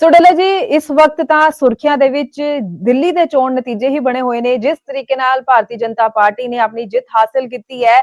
ਸੋ ਡੱਲਾ ਜੀ, ਇਸ ਵਕਤ ਤਾਂ ਸੁਰਖੀਆਂ ਦੇ ਵਿੱਚ ਦਿੱਲੀ ਦੇ ਚੋਣ ਨਤੀਜੇ ਹੀ ਬਣੇ ਹੋਏ ਨੇ, ਜਿਸ ਤਰੀਕੇ ਨਾਲ ਭਾਰਤੀ ਜਨਤਾ ਪਾਰਟੀ ਨੇ ਆਪਣੀ ਜਿੱਤ ਹਾਸਲ ਕੀਤੀ ਹੈ।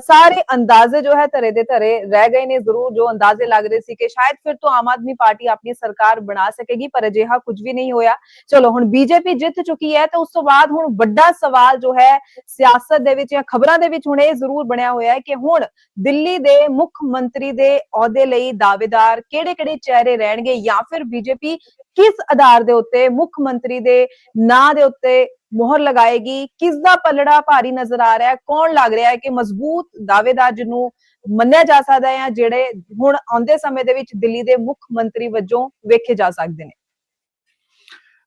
ਸਾਰੇ ਅੰਦਾਜ਼ੇ ਜੋ ਹੈ ਧਰੇ ਦੇ ਧਰੇ ਰਹਿ ਗਏ ਨੇ, ਜ਼ਰੂਰ ਜੋ ਅੰਦਾਜ਼ੇ ਲੱਗ ਰਹੇ ਸੀ ਕਿ ਸ਼ਾਇਦ ਫਿਰ ਤੋਂ ਆਮ ਆਦਮੀ ਪਾਰਟੀ ਆਪਣੀ ਸਰਕਾਰ ਬਣਾ ਸਕੇਗੀ, ਪਰ ਅਜਿਹਾ ਕੁਝ ਵੀ ਨਹੀਂ ਹੋਇਆ। ਚਲੋ, ਹੁਣ ਬੀਜੇਪੀ ਜਿੱਤ ਚੁੱਕੀ ਹੈ, ਤਾਂ ਉਸ ਤੋਂ ਬਾਅਦ ਹੁਣ ਵੱਡਾ ਸਵਾਲ ਜੋ ਹੈ ਸਿਆਸਤ ਦੇ ਵਿੱਚ ਜਾਂ ਖਬਰਾਂ ਦੇ ਵਿੱਚ ਹੁਣ ਇਹ ਜ਼ਰੂਰ ਬਣਿਆ ਹੋਇਆ ਹੈ ਕਿ ਹੁਣ ਦਿੱਲੀ ਦੇ ਮੁੱਖ ਮੰਤਰੀ ਦੇ ਅਹੁਦੇ ਲਈ ਦਾਅਵੇਦਾਰ ਕਿਹੜੇ-ਕਿਹੜੇ ਚਿਹਰੇ ਰਹਿਣਗੇ ਜਾਂ ਫਿਰ ਬੀਜੇਪੀ ਕਿਸ ਆਧਾਰ ਦੇ ਉੱਤੇ, ਮੁੱਖ ਮੰਤਰੀ ਦੇ ਨਾਂ ਦੇ ਉੱਤੇ ਮੋਹਰ ਲਗਾਏਗੀ? ਕਿਸ ਦਾ ਪਲੜਾ ਭਾਰੀ ਨਜ਼ਰ ਆ ਰਿਹਾ ਹੈ? ਕੌਣ ਲੱਗ ਰਿਹਾ ਹੈ ਕਿ ਮਜ਼ਬੂਤ ਦਾਅਵੇਦਾਰ ਜਿਹਨੂੰ ਮੰਨਿਆ ਜਾ ਸਕਦਾ ਹੈ ਜਿਹੜੇ ਹੁਣ ਆਉਂਦੇ ਸਮੇਂ ਦੇ ਵਿੱਚ ਦਿੱਲੀ ਦੇ ਮੁੱਖ ਮੰਤਰੀ ਵਜੋਂ ਵੇਖੇ ਜਾ ਸਕਦੇ ਨੇ?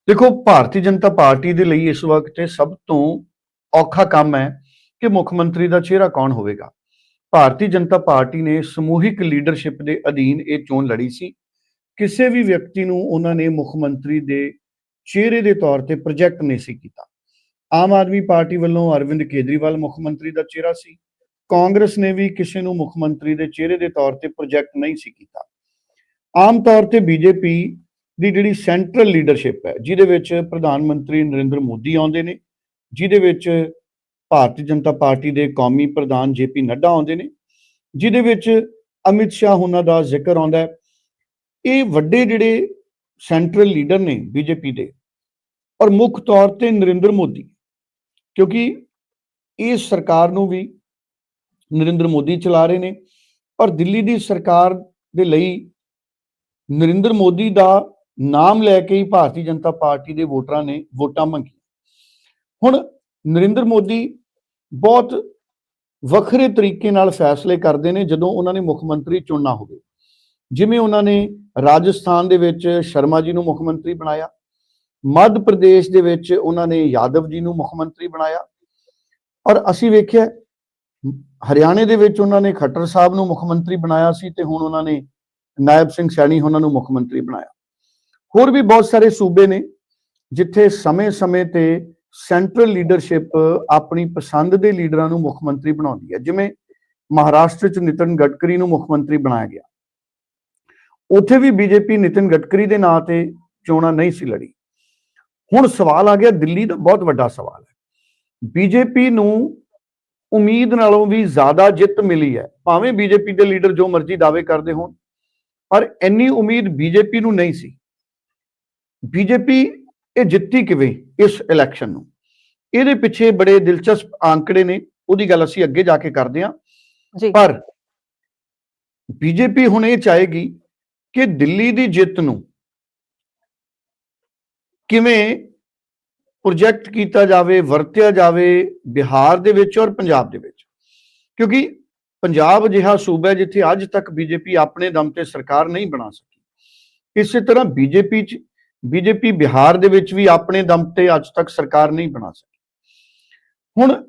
ਦੇਖੋ, ਭਾਰਤੀ ਜਨਤਾ ਪਾਰਟੀ ਦੇ ਲਈ ਇਸ ਵਕਤ ਸਭ ਤੋਂ ਔਖਾ ਕੰਮ ਹੈ ਕਿ ਮੁੱਖ ਮੰਤਰੀ ਦਾ ਚਿਹਰਾ ਕੌਣ ਹੋਵੇਗਾ। ਭਾਰਤੀ ਜਨਤਾ ਪਾਰਟੀ ਨੇ ਸਮੂਹਿਕ ਲੀਡਰਸ਼ਿਪ ਦੇ ਅਧੀਨ ਇਹ ਚੋਣ ਲੜੀ ਸੀ। ਕਿਸੇ ਵੀ ਵਿਅਕਤੀ ਨੂੰ ਉਹਨਾਂ ਨੇ ਮੁੱਖ ਮੰਤਰੀ ਦੇ ਚਿਹਰੇ ਦੇ ਤੌਰ ਤੇ ਪ੍ਰੋਜੈਕਟ ਨਹੀਂ ਸੀ ਕੀਤਾ। ਆਮ ਆਦਮੀ ਪਾਰਟੀ ਵੱਲੋਂ ਅਰਵਿੰਦ ਕੇਜਰੀਵਾਲ ਮੁੱਖ ਮੰਤਰੀ ਦਾ ਚਿਹਰਾ ਸੀ। ਕਾਂਗਰਸ ਨੇ ਵੀ ਕਿਸੇ ਨੂੰ ਮੁੱਖ ਮੰਤਰੀ ਦੇ ਚਿਹਰੇ ਦੇ ਤੌਰ ਤੇ ਪ੍ਰੋਜੈਕਟ ਨਹੀਂ ਸੀ ਕੀਤਾ। ਆਮ ਤੌਰ ਤੇ ਬੀਜੇਪੀ ਦੀ ਜਿਹੜੀ ਸੈਂਟਰਲ ਲੀਡਰਸ਼ਿਪ ਹੈ, ਜਿਹਦੇ ਵਿੱਚ ਪ੍ਰਧਾਨ ਮੰਤਰੀ ਨਰਿੰਦਰ ਮੋਦੀ ਆਉਂਦੇ ਨੇ, ਜਿਹਦੇ ਵਿੱਚ ਭਾਰਤੀ ਜਨਤਾ ਪਾਰਟੀ ਦੇ ਕੌਮੀ ਪ੍ਰਧਾਨ ਜੇਪੀ ਨੱਡਾ ਆਉਂਦੇ ਨੇ, ਜਿਹਦੇ ਵਿੱਚ ਅਮਿਤ ਸ਼ਾਹ ਉਹਨਾਂ ਦਾ ਜ਼ਿਕਰ ਆਉਂਦਾ ਹੈ। ਇਹ ਵੱਡੇ ਜਿਹੜੇ ਸੈਂਟਰਲ ਲੀਡਰ ਨੇ ਬੀਜੇਪੀ ਦੇ, ਔਰ ਮੁੱਖ ਤੌਰ ਤੇ ਨਰਿੰਦਰ ਮੋਦੀ, ਕਿਉਂਕਿ ਇਸ ਸਰਕਾਰ ਨੂੰ ਵੀ ਨਰਿੰਦਰ ਮੋਦੀ ਚਲਾ ਰਹੇ ਨੇ, ਔਰ ਦਿੱਲੀ ਦੀ ਸਰਕਾਰ ਦੇ ਲਈ ਨਰਿੰਦਰ ਮੋਦੀ ਦਾ ਨਾਮ ਲੈ ਕੇ ਹੀ ਭਾਰਤੀ ਜਨਤਾ ਪਾਰਟੀ ਦੇ ਵੋਟਰਾਂ ਨੇ ਵੋਟਾਂ ਮੰਗੀਆਂ। ਹੁਣ ਨਰਿੰਦਰ ਮੋਦੀ ਬਹੁਤ ਵੱਖਰੇ ਤਰੀਕੇ ਨਾਲ ਫੈਸਲੇ ਕਰਦੇ ਨੇ ਜਦੋਂ ਉਹਨਾਂ ਨੇ ਮੁੱਖ ਮੰਤਰੀ ਚੁਣਨਾ ਹੋਵੇ। ਜਿਵੇਂ ਉਹਨਾਂ ਨੇ ਰਾਜਸਥਾਨ ਦੇ ਵਿੱਚ ਸ਼ਰਮਾ ਜੀ ਨੂੰ ਮੁੱਖ ਮੰਤਰੀ ਬਣਾਇਆ, ਮੱਧ ਪ੍ਰਦੇਸ਼ ਦੇ ਵਿੱਚ ਉਹਨਾਂ ਨੇ ਯਾਦਵ ਜੀ ਨੂੰ ਮੁੱਖ ਮੰਤਰੀ ਬਣਾਇਆ, ਔਰ ਅਸੀਂ ਵੇਖਿਆ, ਹਰਿਆਣੇ ਦੇ ਵਿੱਚ ਉਹਨਾਂ ਨੇ ਖੱਟਰ ਸਾਹਿਬ ਨੂੰ ਮੁੱਖ ਮੰਤਰੀ ਬਣਾਇਆ ਸੀ ਤੇ ਹੁਣ ਉਹਨਾਂ ਨੇ ਨਾਇਬ ਸਿੰਘ ਸੈਣੀ ਉਹਨਾਂ ਨੂੰ ਮੁੱਖ ਮੰਤਰੀ ਬਣਾਇਆ। ਹੋਰ ਵੀ ਬਹੁਤ ਸਾਰੇ ਸੂਬੇ ਨੇ, ਜਿੱਥੇ ਸਮੇਂ-ਸਮੇਂ ਤੇ ਸੈਂਟਰਲ ਲੀਡਰਸ਼ਿਪ ਆਪਣੀ ਪਸੰਦ ਦੇ ਲੀਡਰਾਂ ਨੂੰ ਮੁੱਖ ਮੰਤਰੀ ਬਣਾਉਂਦੀ ਹੈ। ਜਿਵੇਂ ਮਹਾਰਾਸ਼ਟਰ ਚ ਨਿਤਨ ਗਡਕਰੀ ਨੂੰ ਮੁੱਖ ਮੰਤਰੀ ਬਣਾਇਆ ਗਿਆ। ਉੱਥੇ ਵੀ ਬੀਜੇਪੀ ਨਿਤਨ ਗਡਕਰੀ ਦੇ ਨਾਂ ਤੇ ਚੋਣਾਂ ਨਹੀਂ ਸੀ ਲੜੀ। ਹੁਣ ਸਵਾਲ ਆ ਗਿਆ ਦਿੱਲੀ ਦਾ ਬਹੁਤ ਵੱਡਾ ਸਵਾਲ ਹੈ। ਬੀਜੇਪੀ ਨੂੰ ਉਮੀਦ ਨਾਲੋਂ ਵੀ ਜ਼ਿਆਦਾ ਜਿੱਤ ਮਿਲੀ ਹੈ ਭਾਵੇਂ ਬੀਜੇਪੀ ਦੇ ਲੀਡਰ ਜੋ ਮਰਜ਼ੀ ਦਾਅਵੇ ਕਰਦੇ ਹੋਣ ਪਰ ਇੰਨੀ ਉਮੀਦ ਬੀਜੇਪੀ ਨੂੰ ਨਹੀਂ ਸੀ। ਬੀਜੇਪੀ ਇਹ ਜਿੱਤੀ ਕਿਵੇਂ ਇਸ ਇਲੈਕਸ਼ਨ ਨੂੰ? ਇਹਦੇ ਪਿੱਛੇ ਬੜੇ ਦਿਲਚਸਪ ਆંકੜੇ ਨੇ ਉਹਦੀ ਗੱਲ ਅਸੀਂ ਅੱਗੇ ਜਾ ਕੇ ਕਰਦੇ ਹਾਂ। ਜੀ। ਪਰ ਬੀਜੇਪੀ ਹੁਣ ਇਹ ਚਾਹੇਗੀ ਕਿ ਦਿੱਲੀ ਦੀ ਜਿੱਤ ਨੂੰ ਕਿਵੇਂ ਪ੍ਰੋਜੈਕਟ ਕੀਤਾ ਜਾਵੇ, ਵਰਤਿਆ ਜਾਵੇ ਬਿਹਾਰ ਦੇ ਵਿੱਚ ਔਰ ਪੰਜਾਬ ਦੇ ਵਿੱਚ? ਕਿਉਂਕਿ ਪੰਜਾਬ ਅਜਿਹਾ ਸੂਬਾ ਜਿੱਥੇ ਅੱਜ ਤੱਕ ਬੀਜੇਪੀ ਆਪਣੇ ਦਮ ਤੇ ਸਰਕਾਰ ਨਹੀਂ ਬਣਾ ਸਕੀ। ਇਸੇ ਤਰ੍ਹਾਂ ਬੀਜੇਪੀ ਚ, ਬੀਜੇਪੀ ਬਿਹਾਰ ਦੇ ਵਿੱਚ ਵੀ ਆਪਣੇ ਦਮ ਤੇ ਅੱਜ ਤੱਕ ਸਰਕਾਰ ਨਹੀਂ ਬਣਾ ਸਕੀ। ਹੁਣ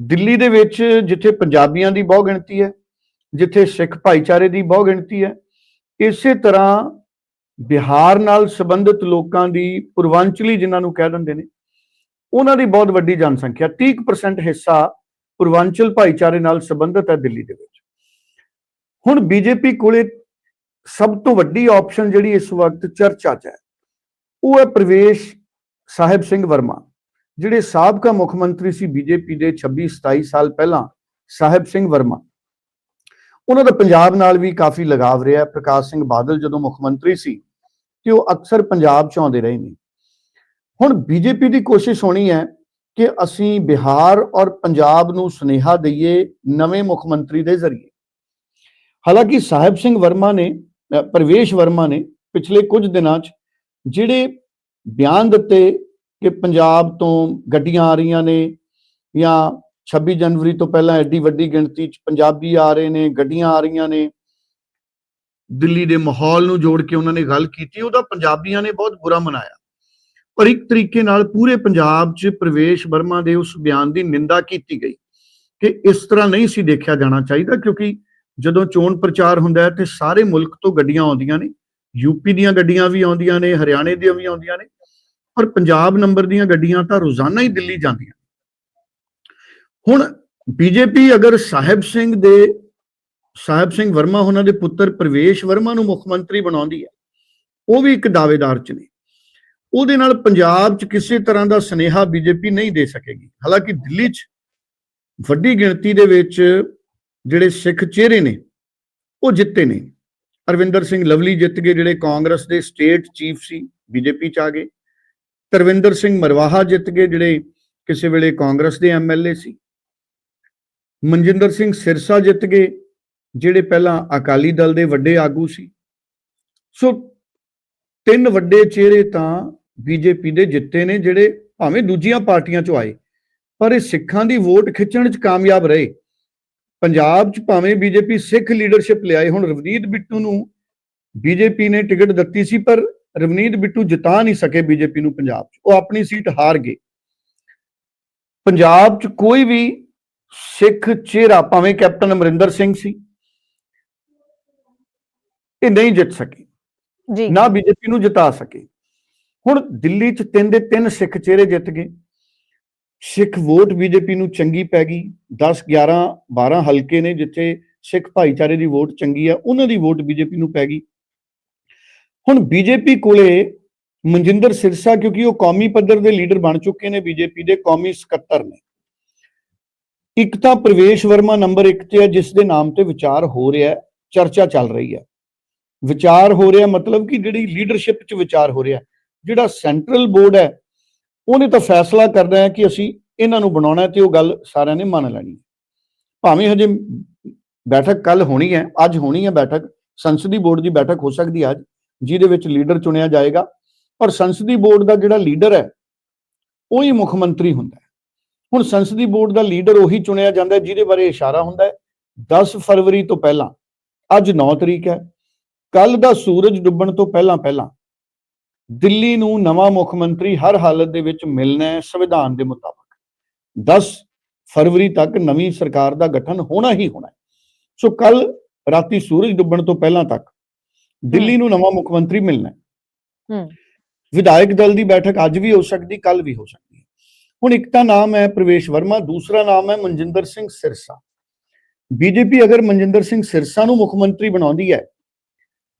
ਦਿੱਲੀ ਦੇ ਵਿੱਚ ਜਿੱਥੇ ਪੰਜਾਬੀਆਂ ਦੀ ਬਹੁ ਗਿਣਤੀ ਹੈ, ਜਿੱਥੇ ਸਿੱਖ ਭਾਈਚਾਰੇ ਦੀ ਬਹੁ ਗਿਣਤੀ ਹੈ ਇਸੇ ਤਰ੍ਹਾਂ ਬਿਹਾਰ ਨਾਲ ਸੰਬੰਧਿਤ ਲੋਕਾਂ ਦੀ ਪੂਰਵਾਂਚਲੀ ਜਿਨ੍ਹਾਂ ਨੂੰ ਕਹਿ ਦਿੰਦੇ ਨੇ, ਉਹਨਾਂ ਦੀ ਬਹੁਤ ਵੱਡੀ ਜਨਸੰਖਿਆ 30% ਹਿੱਸਾ ਪੂਰਵਾਂਚਲ ਭਾਈਚਾਰੇ ਨਾਲ ਸੰਬੰਧਿਤ ਹੈ ਦਿੱਲੀ ਦੇ ਵਿੱਚ। ਹੁਣ ਬੀਜੇਪੀ ਕੋਲੇ ਸਭ ਤੋਂ ਵੱਡੀ ਆਪਸ਼ਨ ਜਿਹੜੀ ਇਸ ਵਕਤ ਚਰਚਾ 'ਚ ਹੈ, ਉਹ ਹੈ ਪ੍ਰਵੇਸ਼ ਸਾਹਿਬ ਸਿੰਘ ਵਰਮਾ, ਜਿਹੜੇ ਸਾਬਕਾ ਮੁੱਖ ਮੰਤਰੀ ਸੀ ਬੀਜੇਪੀ ਦੇ 26 27 ਸਾਲ ਪਹਿਲਾਂ, ਸਾਹਿਬ ਸਿੰਘ ਵਰਮਾ। ਉਹਨਾਂ ਦਾ ਪੰਜਾਬ ਨਾਲ ਵੀ ਕਾਫੀ ਲਗਾਵ ਰਿਹਾ ਪ੍ਰਕਾਸ਼ ਸਿੰਘ ਬਾਦਲ ਜਦੋਂ ਮੁੱਖ ਮੰਤਰੀ ਸੀ ਤੇ ਉਹ ਅਕਸਰ ਪੰਜਾਬ ਚ ਆਉਂਦੇ ਰਹੇ ਨੇ। ਹੁਣ ਬੀਜੇਪੀ ਦੀ ਕੋਸ਼ਿਸ਼ ਹੋਣੀ ਹੈ ਕਿ ਅਸੀਂ ਬਿਹਾਰ ਔਰ ਪੰਜਾਬ ਨੂੰ ਸੁਨੇਹਾ ਦਈਏ ਨਵੇਂ ਮੁੱਖ ਮੰਤਰੀ ਦੇ ਜ਼ਰੀਏ। ਹਾਲਾਂਕਿ ਸਾਹਿਬ ਸਿੰਘ ਵਰਮਾ ਨੇ ਅ, ਪ੍ਰਵੇਸ਼ ਵਰਮਾ ਨੇ ਪਿਛਲੇ ਕੁਝ ਦਿਨਾਂ 'ਚ ਜਿਹੜੇ ਬਿਆਨ ਦਿੱਤੇ ਕਿ ਪੰਜਾਬ ਤੋਂ ਗੱਡੀਆਂ ਆ ਰਹੀਆਂ ਨੇ ਜਾਂ 26 ਜਨਵਰੀ ਤੋਂ ਪਹਿਲਾਂ ਐਡੀ ਵੱਡੀ ਗਿਣਤੀ 'ਚ ਪੰਜਾਬੀ ਆ ਰਹੇ ਨੇ, ਗੱਡੀਆਂ ਆ ਰਹੀਆਂ ਨੇ। ਦਿੱਲੀ ਦੇ ਮਾਹੌਲ ਨੂੰ ਜੋੜ ਕੇ ਉਹਨਾਂ ਨੇ ਗੱਲ ਕੀਤੀ, ਉਹਦਾ ਪੰਜਾਬੀਆਂ ਨੇ ਬਹੁਤ ਬੁਰਾ ਮਨਾਇਆ। ਪਰ ਇੱਕ ਤਰੀਕੇ ਨਾਲ ਪੂਰੇ ਪੰਜਾਬ 'ਚ ਪ੍ਰਵੇਸ਼ ਵਰਮਾ ਦੇ ਉਸ ਬਿਆਨ ਦੀ ਨਿੰਦਾ ਕੀਤੀ ਗਈ ਕਿ ਇਸ ਤਰ੍ਹਾਂ ਨਹੀਂ ਸੀ ਦੇਖਿਆ ਜਾਣਾ ਚਾਹੀਦਾ, ਕਿਉਂਕਿ ਜਦੋਂ ਚੋਣ ਪ੍ਰਚਾਰ ਹੁੰਦਾ ਹੈ ਤੇ ਸਾਰੇ ਮੁਲਕ ਤੋਂ ਗੱਡੀਆਂ ਆਉਂਦੀਆਂ ਨੇ, ਯੂਪੀ ਦੀਆਂ ਗੱਡੀਆਂ ਵੀ ਆਉਂਦੀਆਂ ਨੇ, ਹਰਿਆਣੇ ਦੀਆਂ ਵੀ ਆਉਂਦੀਆਂ ਨੇ, ਪਰ ਪੰਜਾਬ ਨੰਬਰ ਦੀਆਂ ਗੱਡੀਆਂ ਤਾਂ ਰੋਜ਼ਾਨਾ ਹੀ ਦਿੱਲੀ ਜਾਂਦੀਆਂ ਹੁਣ ਬੀਜੇਪੀ ਅਗਰ ਸਾਹਿਬ ਸਿੰਘ ਦੇ, ਸਾਹਿਬ ਸਿੰਘ ਵਰਮਾ ਉਹਨਾਂ ਦੇ ਪੁੱਤਰ ਪ੍ਰਵੇਸ਼ ਵਰਮਾ ਨੂੰ ਮੁੱਖ ਮੰਤਰੀ ਬਣਾਉਂਦੀ ਹੈ, ਉਹ ਵੀ ਇੱਕ ਦਾਅਵੇਦਾਰ ਚ ਨੇ। ਉਹਦੇ ਨਾਲ ਪੰਜਾਬ ਚ ਕਿਸੇ ਤਰ੍ਹਾਂ ਦਾ ਸਨੇਹਾ ਬੀਜੇਪੀ ਨਹੀਂ ਦੇ ਸਕੇਗੀ। ਹਾਲਾਂਕਿ ਦਿੱਲੀ ਚ ਵੱਡੀ ਗਿਣਤੀ ਦੇ ਵਿੱਚ ਜਿਹੜੇ ਸਿੱਖ ਚਿਹਰੇ ਨੇ, ਉਹ ਜਿੱਤੇ ਨੇ। ਅਰਵਿੰਦਰ ਸਿੰਘ ਲਵਲੀ ਜਿੱਤ ਗਏ, ਜਿਹੜੇ ਕਾਂਗਰਸ ਦੇ ਸਟੇਟ ਚੀਫ ਸੀ, ਬੀਜੇਪੀ ਚ ਆ ਗਏ। ਤਰਵਿੰਦਰ ਸਿੰਘ ਮਰਵਾਹਾ ਜਿੱਤ ਗਏ, ਜਿਹੜੇ ਕਿਸੇ ਵੇਲੇ ਕਾਂਗਰਸ ਦੇ ਐਮਐਲਏ ਸੀ। ਮਨਜਿੰਦਰ ਸਿੰਘ ਸਿਰਸਾ ਜਿੱਤ ਗਏ, ਜਿਹੜੇ ਪਹਿਲਾਂ ਅਕਾਲੀ ਦਲ ਦੇ ਵੱਡੇ ਆਗੂ ਸੀ। ਸੋ ਤਿੰਨ ਵੱਡੇ ਚਿਹਰੇ ਤਾਂ ਬੀਜੇਪੀ ਦੇ ਜਿੱਤੇ ਨੇ, ਜਿਹੜੇ ਭਾਵੇਂ ਦੂਜੀਆਂ ਪਾਰਟੀਆਂ ਚੋਂ ਆਏ, ਪਰ ਇਹ ਸਿੱਖਾਂ ਦੀ ਵੋਟ ਖਿੱਚਣ 'ਚ ਕਾਮਯਾਬ ਰਹੇ। ਪੰਜਾਬ 'ਚ ਭਾਵੇਂ ਬੀਜੇਪੀ ਸਿੱਖ ਲੀਡਰਸ਼ਿਪ ਲਿਆਏ ਹੁਣ ਰਵਨੀਤ ਬਿੱਟੂ ਨੂੰ ਬੀਜੇਪੀ ਨੇ ਟਿਕਟ ਦਿੱਤੀ ਸੀ, ਪਰ ਰਵਨੀਤ ਬਿੱਟੂ ਜਿਤਾ ਨਹੀਂ ਸਕੇ ਬੀਜੇਪੀ ਨੂੰ ਪੰਜਾਬ 'ਚ। ਉਹ ਆਪਣੀ ਸੀਟ ਹਾਰ ਗਏ। ਪੰਜਾਬ 'ਚ ਕੋਈ ਵੀ ਸਿੱਖ ਚਿਹਰਾ ਭਾਵੇਂ ਕੈਪਟਨ ਅਮਰਿੰਦਰ ਸਿੰਘ ਸੀ ਇਹ ਨਹੀਂ ਜਿੱਤ ਸਕੇ ਜੀ। ਨਾ ਬੀਜੇਪੀ ਨੂੰ ਜਿਤਾ ਸਕੇ। ਹੁਣ ਦਿੱਲੀ 'ਚ ਤਿੰਨ ਦੇ ਤਿੰਨ ਸਿੱਖ ਚਿਹਰੇ ਜਿੱਤ ਗਏ। ਸਿੱਖ ਵੋਟ ਬੀਜੇਪੀ ਨੂੰ ਚੰਗੀ ਪੈ ਗਈ। 10 11 12 ਹਲਕੇ ਨੇ ਜਿੱਥੇ ਸਿੱਖ ਭਾਈਚਾਰੇ ਦੀ ਵੋਟ ਚੰਗੀ ਆ ਉਹਨਾਂ ਦੀ ਵੋਟ ਬੀਜੇਪੀ ਨੂੰ ਪੈ ਗਈ। ਹੁਣ ਬੀਜੇਪੀ ਕੋਲੇ ਮਨਜਿੰਦਰ ਸਿਰਸਾ ਕਿਉਂਕਿ ਉਹ ਕੌਮੀ ਪੱਧਰ ਦੇ ਲੀਡਰ ਬਣ ਚੁੱਕੇ ਨੇ ਬੀਜੇਪੀ ਦੇ ਕੌਮੀ ਸਕੱਤਰ ਨੇ। ਇੱਕ ਤਾਂ ਪ੍ਰਵੇਸ਼ ਵਰਮਾ ਨੰਬਰ 1 ਤੇ ਹੈ, ਜਿਸ ਦੇ ਨਾਮ ਤੇ ਵਿਚਾਰ ਹੋ ਰਿਹਾ ਹੈ, ਚਰਚਾ ਚੱਲ ਰਹੀ ਹੈ। ਵਿਚਾਰ ਹੋ ਰਿਹਾ ਮਤਲਬ ਕਿ ਜਿਹੜੀ ਲੀਡਰਸ਼ਿਪ 'ਚ ਵਿਚਾਰ ਹੋ ਰਿਹਾ ਜਿਹੜਾ ਸੈਂਟਰਲ ਬੋਰਡ ਹੈ, ਉਹਨੇ ਤਾਂ ਫੈਸਲਾ ਕਰਨਾ ਹੈ ਕਿ ਅਸੀਂ ਇਹਨਾਂ ਨੂੰ ਬਣਾਉਣਾ ਹੈ ਤੇ ਉਹ ਗੱਲ ਸਾਰਿਆਂ ਨੇ ਮੰਨ ਲੈਣੀ ਹੈ। ਭਾਵੇਂ ਹਜੇ ਬੈਠਕ ਕੱਲ ਹੋਣੀ ਹੈ, ਅੱਜ ਹੋਣੀ ਹੈ ਬੈਠਕ, ਸੰਸਦੀ ਬੋਰਡ ਦੀ ਬੈਠਕ ਹੋ ਸਕਦੀ ਹੈ ਅੱਜ, ਜਿਹਦੇ ਵਿੱਚ ਲੀਡਰ ਚੁਣਿਆ ਜਾਏਗਾ, ਪਰ ਸੰਸਦੀ ਬੋਰਡ ਦਾ ਜਿਹੜਾ ਲੀਡਰ ਹੈ, ਉਹ ਹੀ ਮੁੱਖ ਮੰਤਰੀ ਹੁੰਦਾ ਹੈ। ਹੁਣ ਸੰਸਦੀ ਬੋਰਡ ਦਾ ਲੀਡਰ ਉਹੀ ਚੁਣਿਆ ਜਾਂਦਾ ਜਿਹਦੇ ਬਾਰੇ ਇਸ਼ਾਰਾ ਹੁੰਦਾ ਹੈ। 10 ਫਰਵਰੀ ਤੋਂ ਪਹਿਲਾਂ ਅੱਜ 9 ਤਰੀਕ ਹੈ ਕੱਲ ਦਾ ਸੂਰਜ ਡੁੱਬਣ ਤੋਂ ਪਹਿਲਾਂ ਪਹਿਲਾਂ ਦਿੱਲੀ ਨੂੰ ਨਵਾਂ ਮੁੱਖ ਮੰਤਰੀ ਹਰ ਹਾਲਤ ਦੇ ਵਿੱਚ ਮਿਲਣਾ ਹੈ ਸੰਵਿਧਾਨ ਦੇ ਮੁਤਾਬਕ। 10 ਫਰਵਰੀ ਤੱਕ ਨਵੀਂ ਸਰਕਾਰ ਦਾ ਗਠਨ ਹੋਣਾ ਹੀ ਹੋਣਾ ਹੈ। ਸੋ ਕੱਲ ਰਾਤੀ ਸੂਰਜ ਡੁੱਬਣ ਤੋਂ ਪਹਿਲਾਂ ਤੱਕ ਦਿੱਲੀ ਨੂੰ ਨਵਾਂ ਮੁੱਖ ਮੰਤਰੀ ਮਿਲਣਾ ਹੈ। ਹੂੰ। ਵਿਧਾਇਕ ਦਲ ਦੀ ਬੈਠਕ ਅੱਜ ਵੀ ਹੋ ਸਕਦੀ ਕੱਲ ਵੀ ਹੋ ਸਕਦੀ। ਹੁਣ ਇੱਕ ਤਾਂ ਨਾਮ ਹੈ ਪ੍ਰਵੇਸ਼ ਵਰਮਾ, ਦੂਸਰਾ ਨਾਮ ਹੈ ਮਨਜਿੰਦਰ ਸਿੰਘ ਸਿਰਸਾ। ਬੀਜੇਪੀ ਅਗਰ ਮਨਜਿੰਦਰ ਸਿੰਘ ਸਿਰਸਾ ਨੂੰ ਮੁੱਖ ਮੰਤਰੀ ਬਣਾਉਂਦੀ ਹੈ,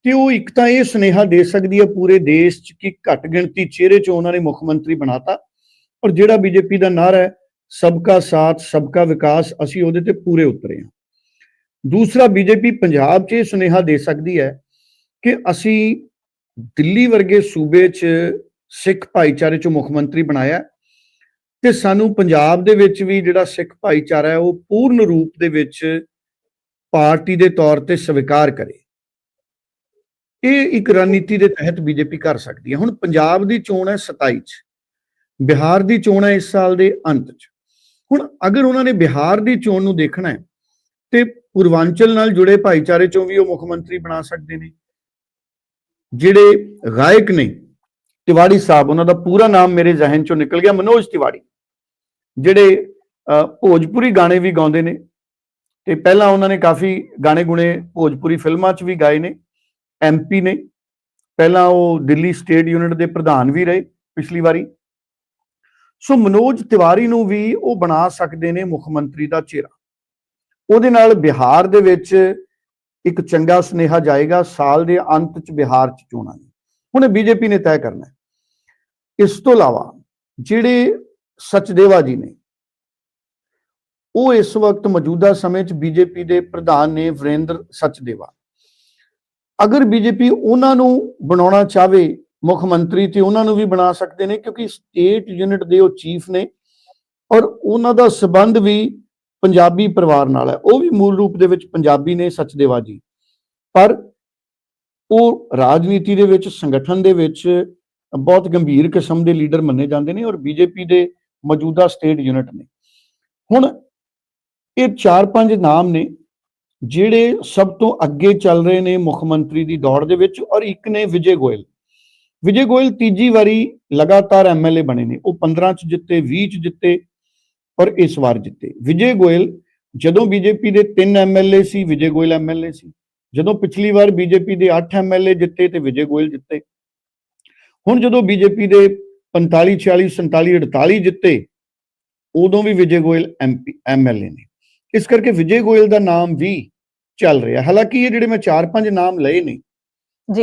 ਤੇ ਉਹ ਇੱਕ ਤਾਂ ਇਹ ਸੁਨੇਹਾ ਦੇ ਸਕਦੀ ਹੈ ਪੂਰੇ ਦੇਸ਼ 'ਚ ਕਿ ਘੱਟ ਗਿਣਤੀ ਚਿਹਰੇ 'ਚ ਉਹਨਾਂ ਨੇ ਮੁੱਖ ਮੰਤਰੀ ਬਣਾਤਾ ਔਰ ਜਿਹੜਾ ਬੀਜੇਪੀ ਦਾ ਨਾਰਾ ਹੈ, ਸਬਕਾ ਸਾਥ, ਸਬਕਾ ਵਿਕਾਸ, ਅਸੀਂ ਉਹਦੇ ਤੇ ਪੂਰੇ ਉਤਰੇ ਹਾਂ। ਦੂਸਰਾ, ਬੀਜੇਪੀ ਪੰਜਾਬ 'ਚ ਇਹ ਸੁਨੇਹਾ ਦੇ ਸਕਦੀ ਹੈ ਕਿ ਅਸੀਂ ਦਿੱਲੀ ਵਰਗੇ ਸੂਬੇ 'ਚ ਸਿੱਖ ਭਾਈਚਾਰੇ 'ਚੋਂ ਮੁੱਖ ਮੰਤਰੀ ਬਣਾਇਆ ਤੇ ਸਾਨੂੰ ਪੰਜਾਬ ਦੇ ਵਿੱਚ ਵੀ ਜਿਹੜਾ ਸਿੱਖ ਭਾਈਚਾਰਾ ਹੈ, ਉਹ ਪੂਰਨ ਰੂਪ ਦੇ ਵਿੱਚ ਪਾਰਟੀ ਦੇ ਤੌਰ ਤੇ ਸਵੀਕਾਰ ਕਰੇ। ਇਹ ਇੱਕ ਰਣਨੀਤੀ ਦੇ ਤਹਿਤ ਬੀਜੇਪੀ ਕਰ ਸਕਦੀ ਹੈ। ਹੁਣ ਪੰਜਾਬ ਦੀ ਚੋਣ ਹੈ 27 ਚ, ਬਿਹਾਰ ਦੀ ਚੋਣ ਹੈ ਇਸ ਸਾਲ ਦੇ ਅੰਤ ਚ। ਹੁਣ ਅਗਰ ਉਹਨਾਂ ਨੇ ਬਿਹਾਰ ਦੀ ਚੋਣ ਨੂੰ ਦੇਖਣਾ ਹੈ, ਤੇ ਪੂਰਵਾਂਚਲ ਨਾਲ ਜੁੜੇ ਭਾਈਚਾਰੇ ਚੋਂ ਵੀ ਉਹ ਮੁੱਖ ਮੰਤਰੀ ਬਣਾ ਸਕਦੇ ਨੇ। ਜਿਹੜੇ ਗਾਇਕ ਨੇ ਤਿਵਾੜੀ ਸਾਹਿਬ, ਉਹਨਾਂ ਦਾ ਪੂਰਾ ਨਾਮ ਮੇਰੇ ਜ਼ਿਹਨ ਚੋਂ ਨਿਕਲ ਗਿਆ, ਮਨੋਜ ਤਿਵਾੜੀ, ਜਿਹੜੇ ਭੋਜਪੁਰੀ ਗਾਣੇ ਵੀ ਗਾਉਂਦੇ ਨੇ ਤੇ ਪਹਿਲਾਂ ਉਹਨਾਂ ਨੇ ਕਾਫੀ ਗਾਣੇ ਗੁਣੇ ਭੋਜਪੁਰੀ ਫਿਲਮਾਂ 'ਚ ਵੀ ਗਾਏ ਨੇ ਐਮਪੀ ਨੇ, ਪਹਿਲਾਂ ਉਹ ਦਿੱਲੀ ਸਟੇਟ ਯੂਨਿਟ ਦੇ ਪ੍ਰਧਾਨ ਵੀ ਰਹੇ ਪਿਛਲੀ ਵਾਰੀ। ਸੋ ਮਨੋਜ ਤਿਵਾਰੀ ਨੂੰ ਵੀ ਉਹ ਬਣਾ ਸਕਦੇ ਨੇ ਮੁੱਖ ਮੰਤਰੀ ਦਾ ਚਿਹਰਾ। ਉਹਦੇ ਨਾਲ ਬਿਹਾਰ ਦੇ ਵਿੱਚ ਇੱਕ ਚੰਗਾ ਸੁਨੇਹਾ ਜਾਏਗਾ, ਸਾਲ ਦੇ ਅੰਤ 'ਚ ਬਿਹਾਰ 'ਚ ਚੋਣਾਂ ਨੇ। ਹੁਣ ਬੀਜੇਪੀ ਨੇ ਤੈਅ ਕਰਨਾ ਇਸ ਤੋਂ ਇਲਾਵਾ ਜਿਹੜੇ ਸਚਦੇਵਾ ਜੀ ਨੇ, ਉਹ ਇਸ ਵਕਤ ਮੌਜੂਦਾ ਸਮੇਂ 'ਚ ਬੀਜੇਪੀ ਦੇ ਪ੍ਰਧਾਨ ਨੇ ਵਰਿੰਦਰ ਸਚਦੇਵਾ ਅਗਰ ਬੀਜੇਪੀ ਉਹਨਾਂ ਨੂੰ ਬਣਾਉਣਾ ਚਾਹਵੇ, ਮੁੱਖ ਮੰਤਰੀ ਤੇ ਉਹਨਾਂ ਨੂੰ ਵੀ ਬਣਾ ਸਕਦੇ ਨੇ, ਕਿਉਂਕਿ ਸਟੇਟ ਯੂਨਿਟ ਦੇ ਉਹ ਚੀਫ ਨੇ ਔਰ ਉਹਨਾਂ ਦਾ ਸਬੰਧ ਵੀ ਪੰਜਾਬੀ ਪਰਿਵਾਰ ਨਾਲ ਹੈ। ਉਹ ਵੀ ਮੂਲ ਰੂਪ ਦੇ ਵਿੱਚ ਪੰਜਾਬੀ ਨੇ ਸਚਦੇਵਾ ਜੀ। ਪਰ ਉਹ ਰਾਜਨੀਤੀ ਦੇ ਵਿੱਚ, ਸੰਗਠਨ ਦੇ ਵਿੱਚ ਬਹੁਤ ਗੰਭੀਰ ਕਿਸਮ ਦੇ ਲੀਡਰ ਮੰਨੇ ਜਾਂਦੇ ਨੇ ਔਰ ਬੀਜੇਪੀ ਦੇ ਮੌਜੂਦਾ ਸਟੇਟ ਯੂਨਿਟ ਨੇ। ਹੁਣ ਇਹ ਚਾਰ ਪੰਜ ਨਾਮ ਨੇ ਜਿਹੜੇ ਸਭ ਤੋਂ ਅੱਗੇ ਚੱਲ ਰਹੇ ਨੇ ਮੁੱਖ ਮੰਤਰੀ ਦੀ ਦੌੜ ਦੇ ਵਿੱਚ ਔਰ ਇੱਕ ਨੇ ਵਿਜੇ ਗੋਇਲ। ਵਿਜੇ ਗੋਇਲ ਤੀਜੀ ਵਾਰੀ ਲਗਾਤਾਰ ਐਮਐਲਏ ਬਣੇ ਨੇ। ਉਹ 15 ਚ ਜਿੱਤੇ 20 ਚ ਜਿੱਤੇ ਔਰ ਇਸ ਵਾਰ ਜਿੱਤੇ। ਵਿਜੇ ਗੋਇਲ ਜਦੋਂ ਬੀਜੇਪੀ ਦੇ ਤਿੰਨ ਐਮਐਲਏ ਸੀ, ਵਿਜੇ ਗੋਇਲ ਐਮਐਲਏ ਸੀ। ਜਦੋਂ ਪਿਛਲੀ ਵਾਰ ਬੀਜੇਪੀ ਦੇ 8 ਐਮਐਲਏ ਜਿੱਤੇ ਤੇ ਵਿਜੇ ਗੋਇਲ ਜਿੱਤੇ। ਹੁਣ ਜਦੋਂ ਬੀਜੇਪੀ ਦੇ 45 46 47 48 ਜਿੱਤੇ ਉਦੋਂ ਵੀ ਵਿਜੇ ਗੋਇਲ ਐਮਪੀ ਐਮਐਲਏ ਨੇ। ਇਸ ਕਰਕੇ ਵਿਜੇ ਗੋਇਲ ਦਾ ਨਾਮ ਵੀ ਚੱਲ ਰਿਹਾ। ਹਾਲਾਂਕਿ ਇਹ ਜਿਹੜੇ ਮੈਂ 4-5 ਨਾਮ ਲਏ ਨੇ ਜੀ।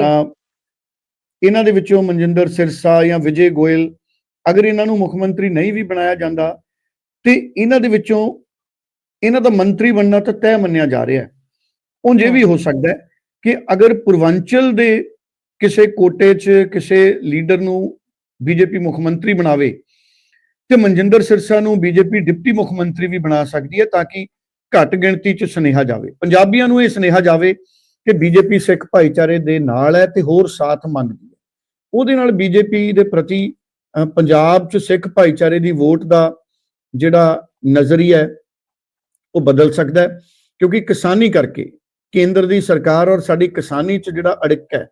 ਇਹਨਾਂ ਦੇ ਵਿੱਚੋਂ ਮਨਜਿੰਦਰ ਸਿਰਸਾ ਜਾਂ ਵਿਜੇ ਗੋਇਲ ਅਗਰ ਇਹਨਾਂ ਨੂੰ ਮੁੱਖ ਮੰਤਰੀ ਨਹੀਂ ਵੀ ਬਣਾਇਆ ਜਾਂਦਾ ਤੇ ਇਹਨਾਂ ਦੇ ਵਿੱਚੋਂ ਇਹਨਾਂ ਦਾ ਮੰਤਰੀ ਬਣਨਾ ਤਾਂ ਤੈਅ ਮੰਨਿਆ ਜਾ ਰਿਹਾ। ਹੈ ਉਂਝ ਇਹ ਵੀ ਹੋ ਸਕਦਾ ਹੈ ਕਿ ਅਗਰ ਪੂਰਵਾਂਚਲ ਦੇ ਕਿਸੇ ਕੋਟੇ 'ਚ ਕਿਸੇ ਲੀਡਰ ਨੂੰ ਬੀਜੇਪੀ ਮੁੱਖ ਮੰਤਰੀ ਬਣਾਵੇ ਤੇ ਮਨਜਿੰਦਰ ਸਿਰਸਾ ਨੂੰ ਬੀਜੇਪੀ ਡਿਪਟੀ ਮੁੱਖ ਮੰਤਰੀ ਵੀ ਬਣਾ ਸਕਦੀ ਹੈ ਤਾਂ ਕਿ ਘੱਟ ਗਿਣਤੀ 'ਚ ਸੁਨੇਹਾ ਜਾਵੇ। ਪੰਜਾਬੀਆਂ ਨੂੰ ਇਹ ਸੁਨੇਹਾ ਜਾਵੇ ਕਿ ਬੀਜੇਪੀ ਸਿੱਖ ਭਾਈਚਾਰੇ ਦੇ ਨਾਲ ਹੈ ਤੇ ਹੋਰ ਸਾਥ ਮੰਗਦੀ ਹੈ। ਉਹਦੇ ਨਾਲ ਬੀਜੇਪੀ ਦੇ ਪ੍ਰਤੀ ਪੰਜਾਬ 'ਚ ਸਿੱਖ ਭਾਈਚਾਰੇ ਦੀ ਵੋਟ ਦਾ ਜਿਹੜਾ ਨਜ਼ਰੀਆ ਹੈ, ਉਹ ਬਦਲ ਸਕਦਾ ਹੈ ਕਿਉਂਕਿ ਕਿਸਾਨੀ ਕਰਕੇ ਕੇਂਦਰ ਦੀ ਸਰਕਾਰ ਔਰ ਸਾਡੀ ਕਿਸਾਨੀ 'ਚ ਜਿਹੜਾ ਅੜਿੱਕ ਹੈ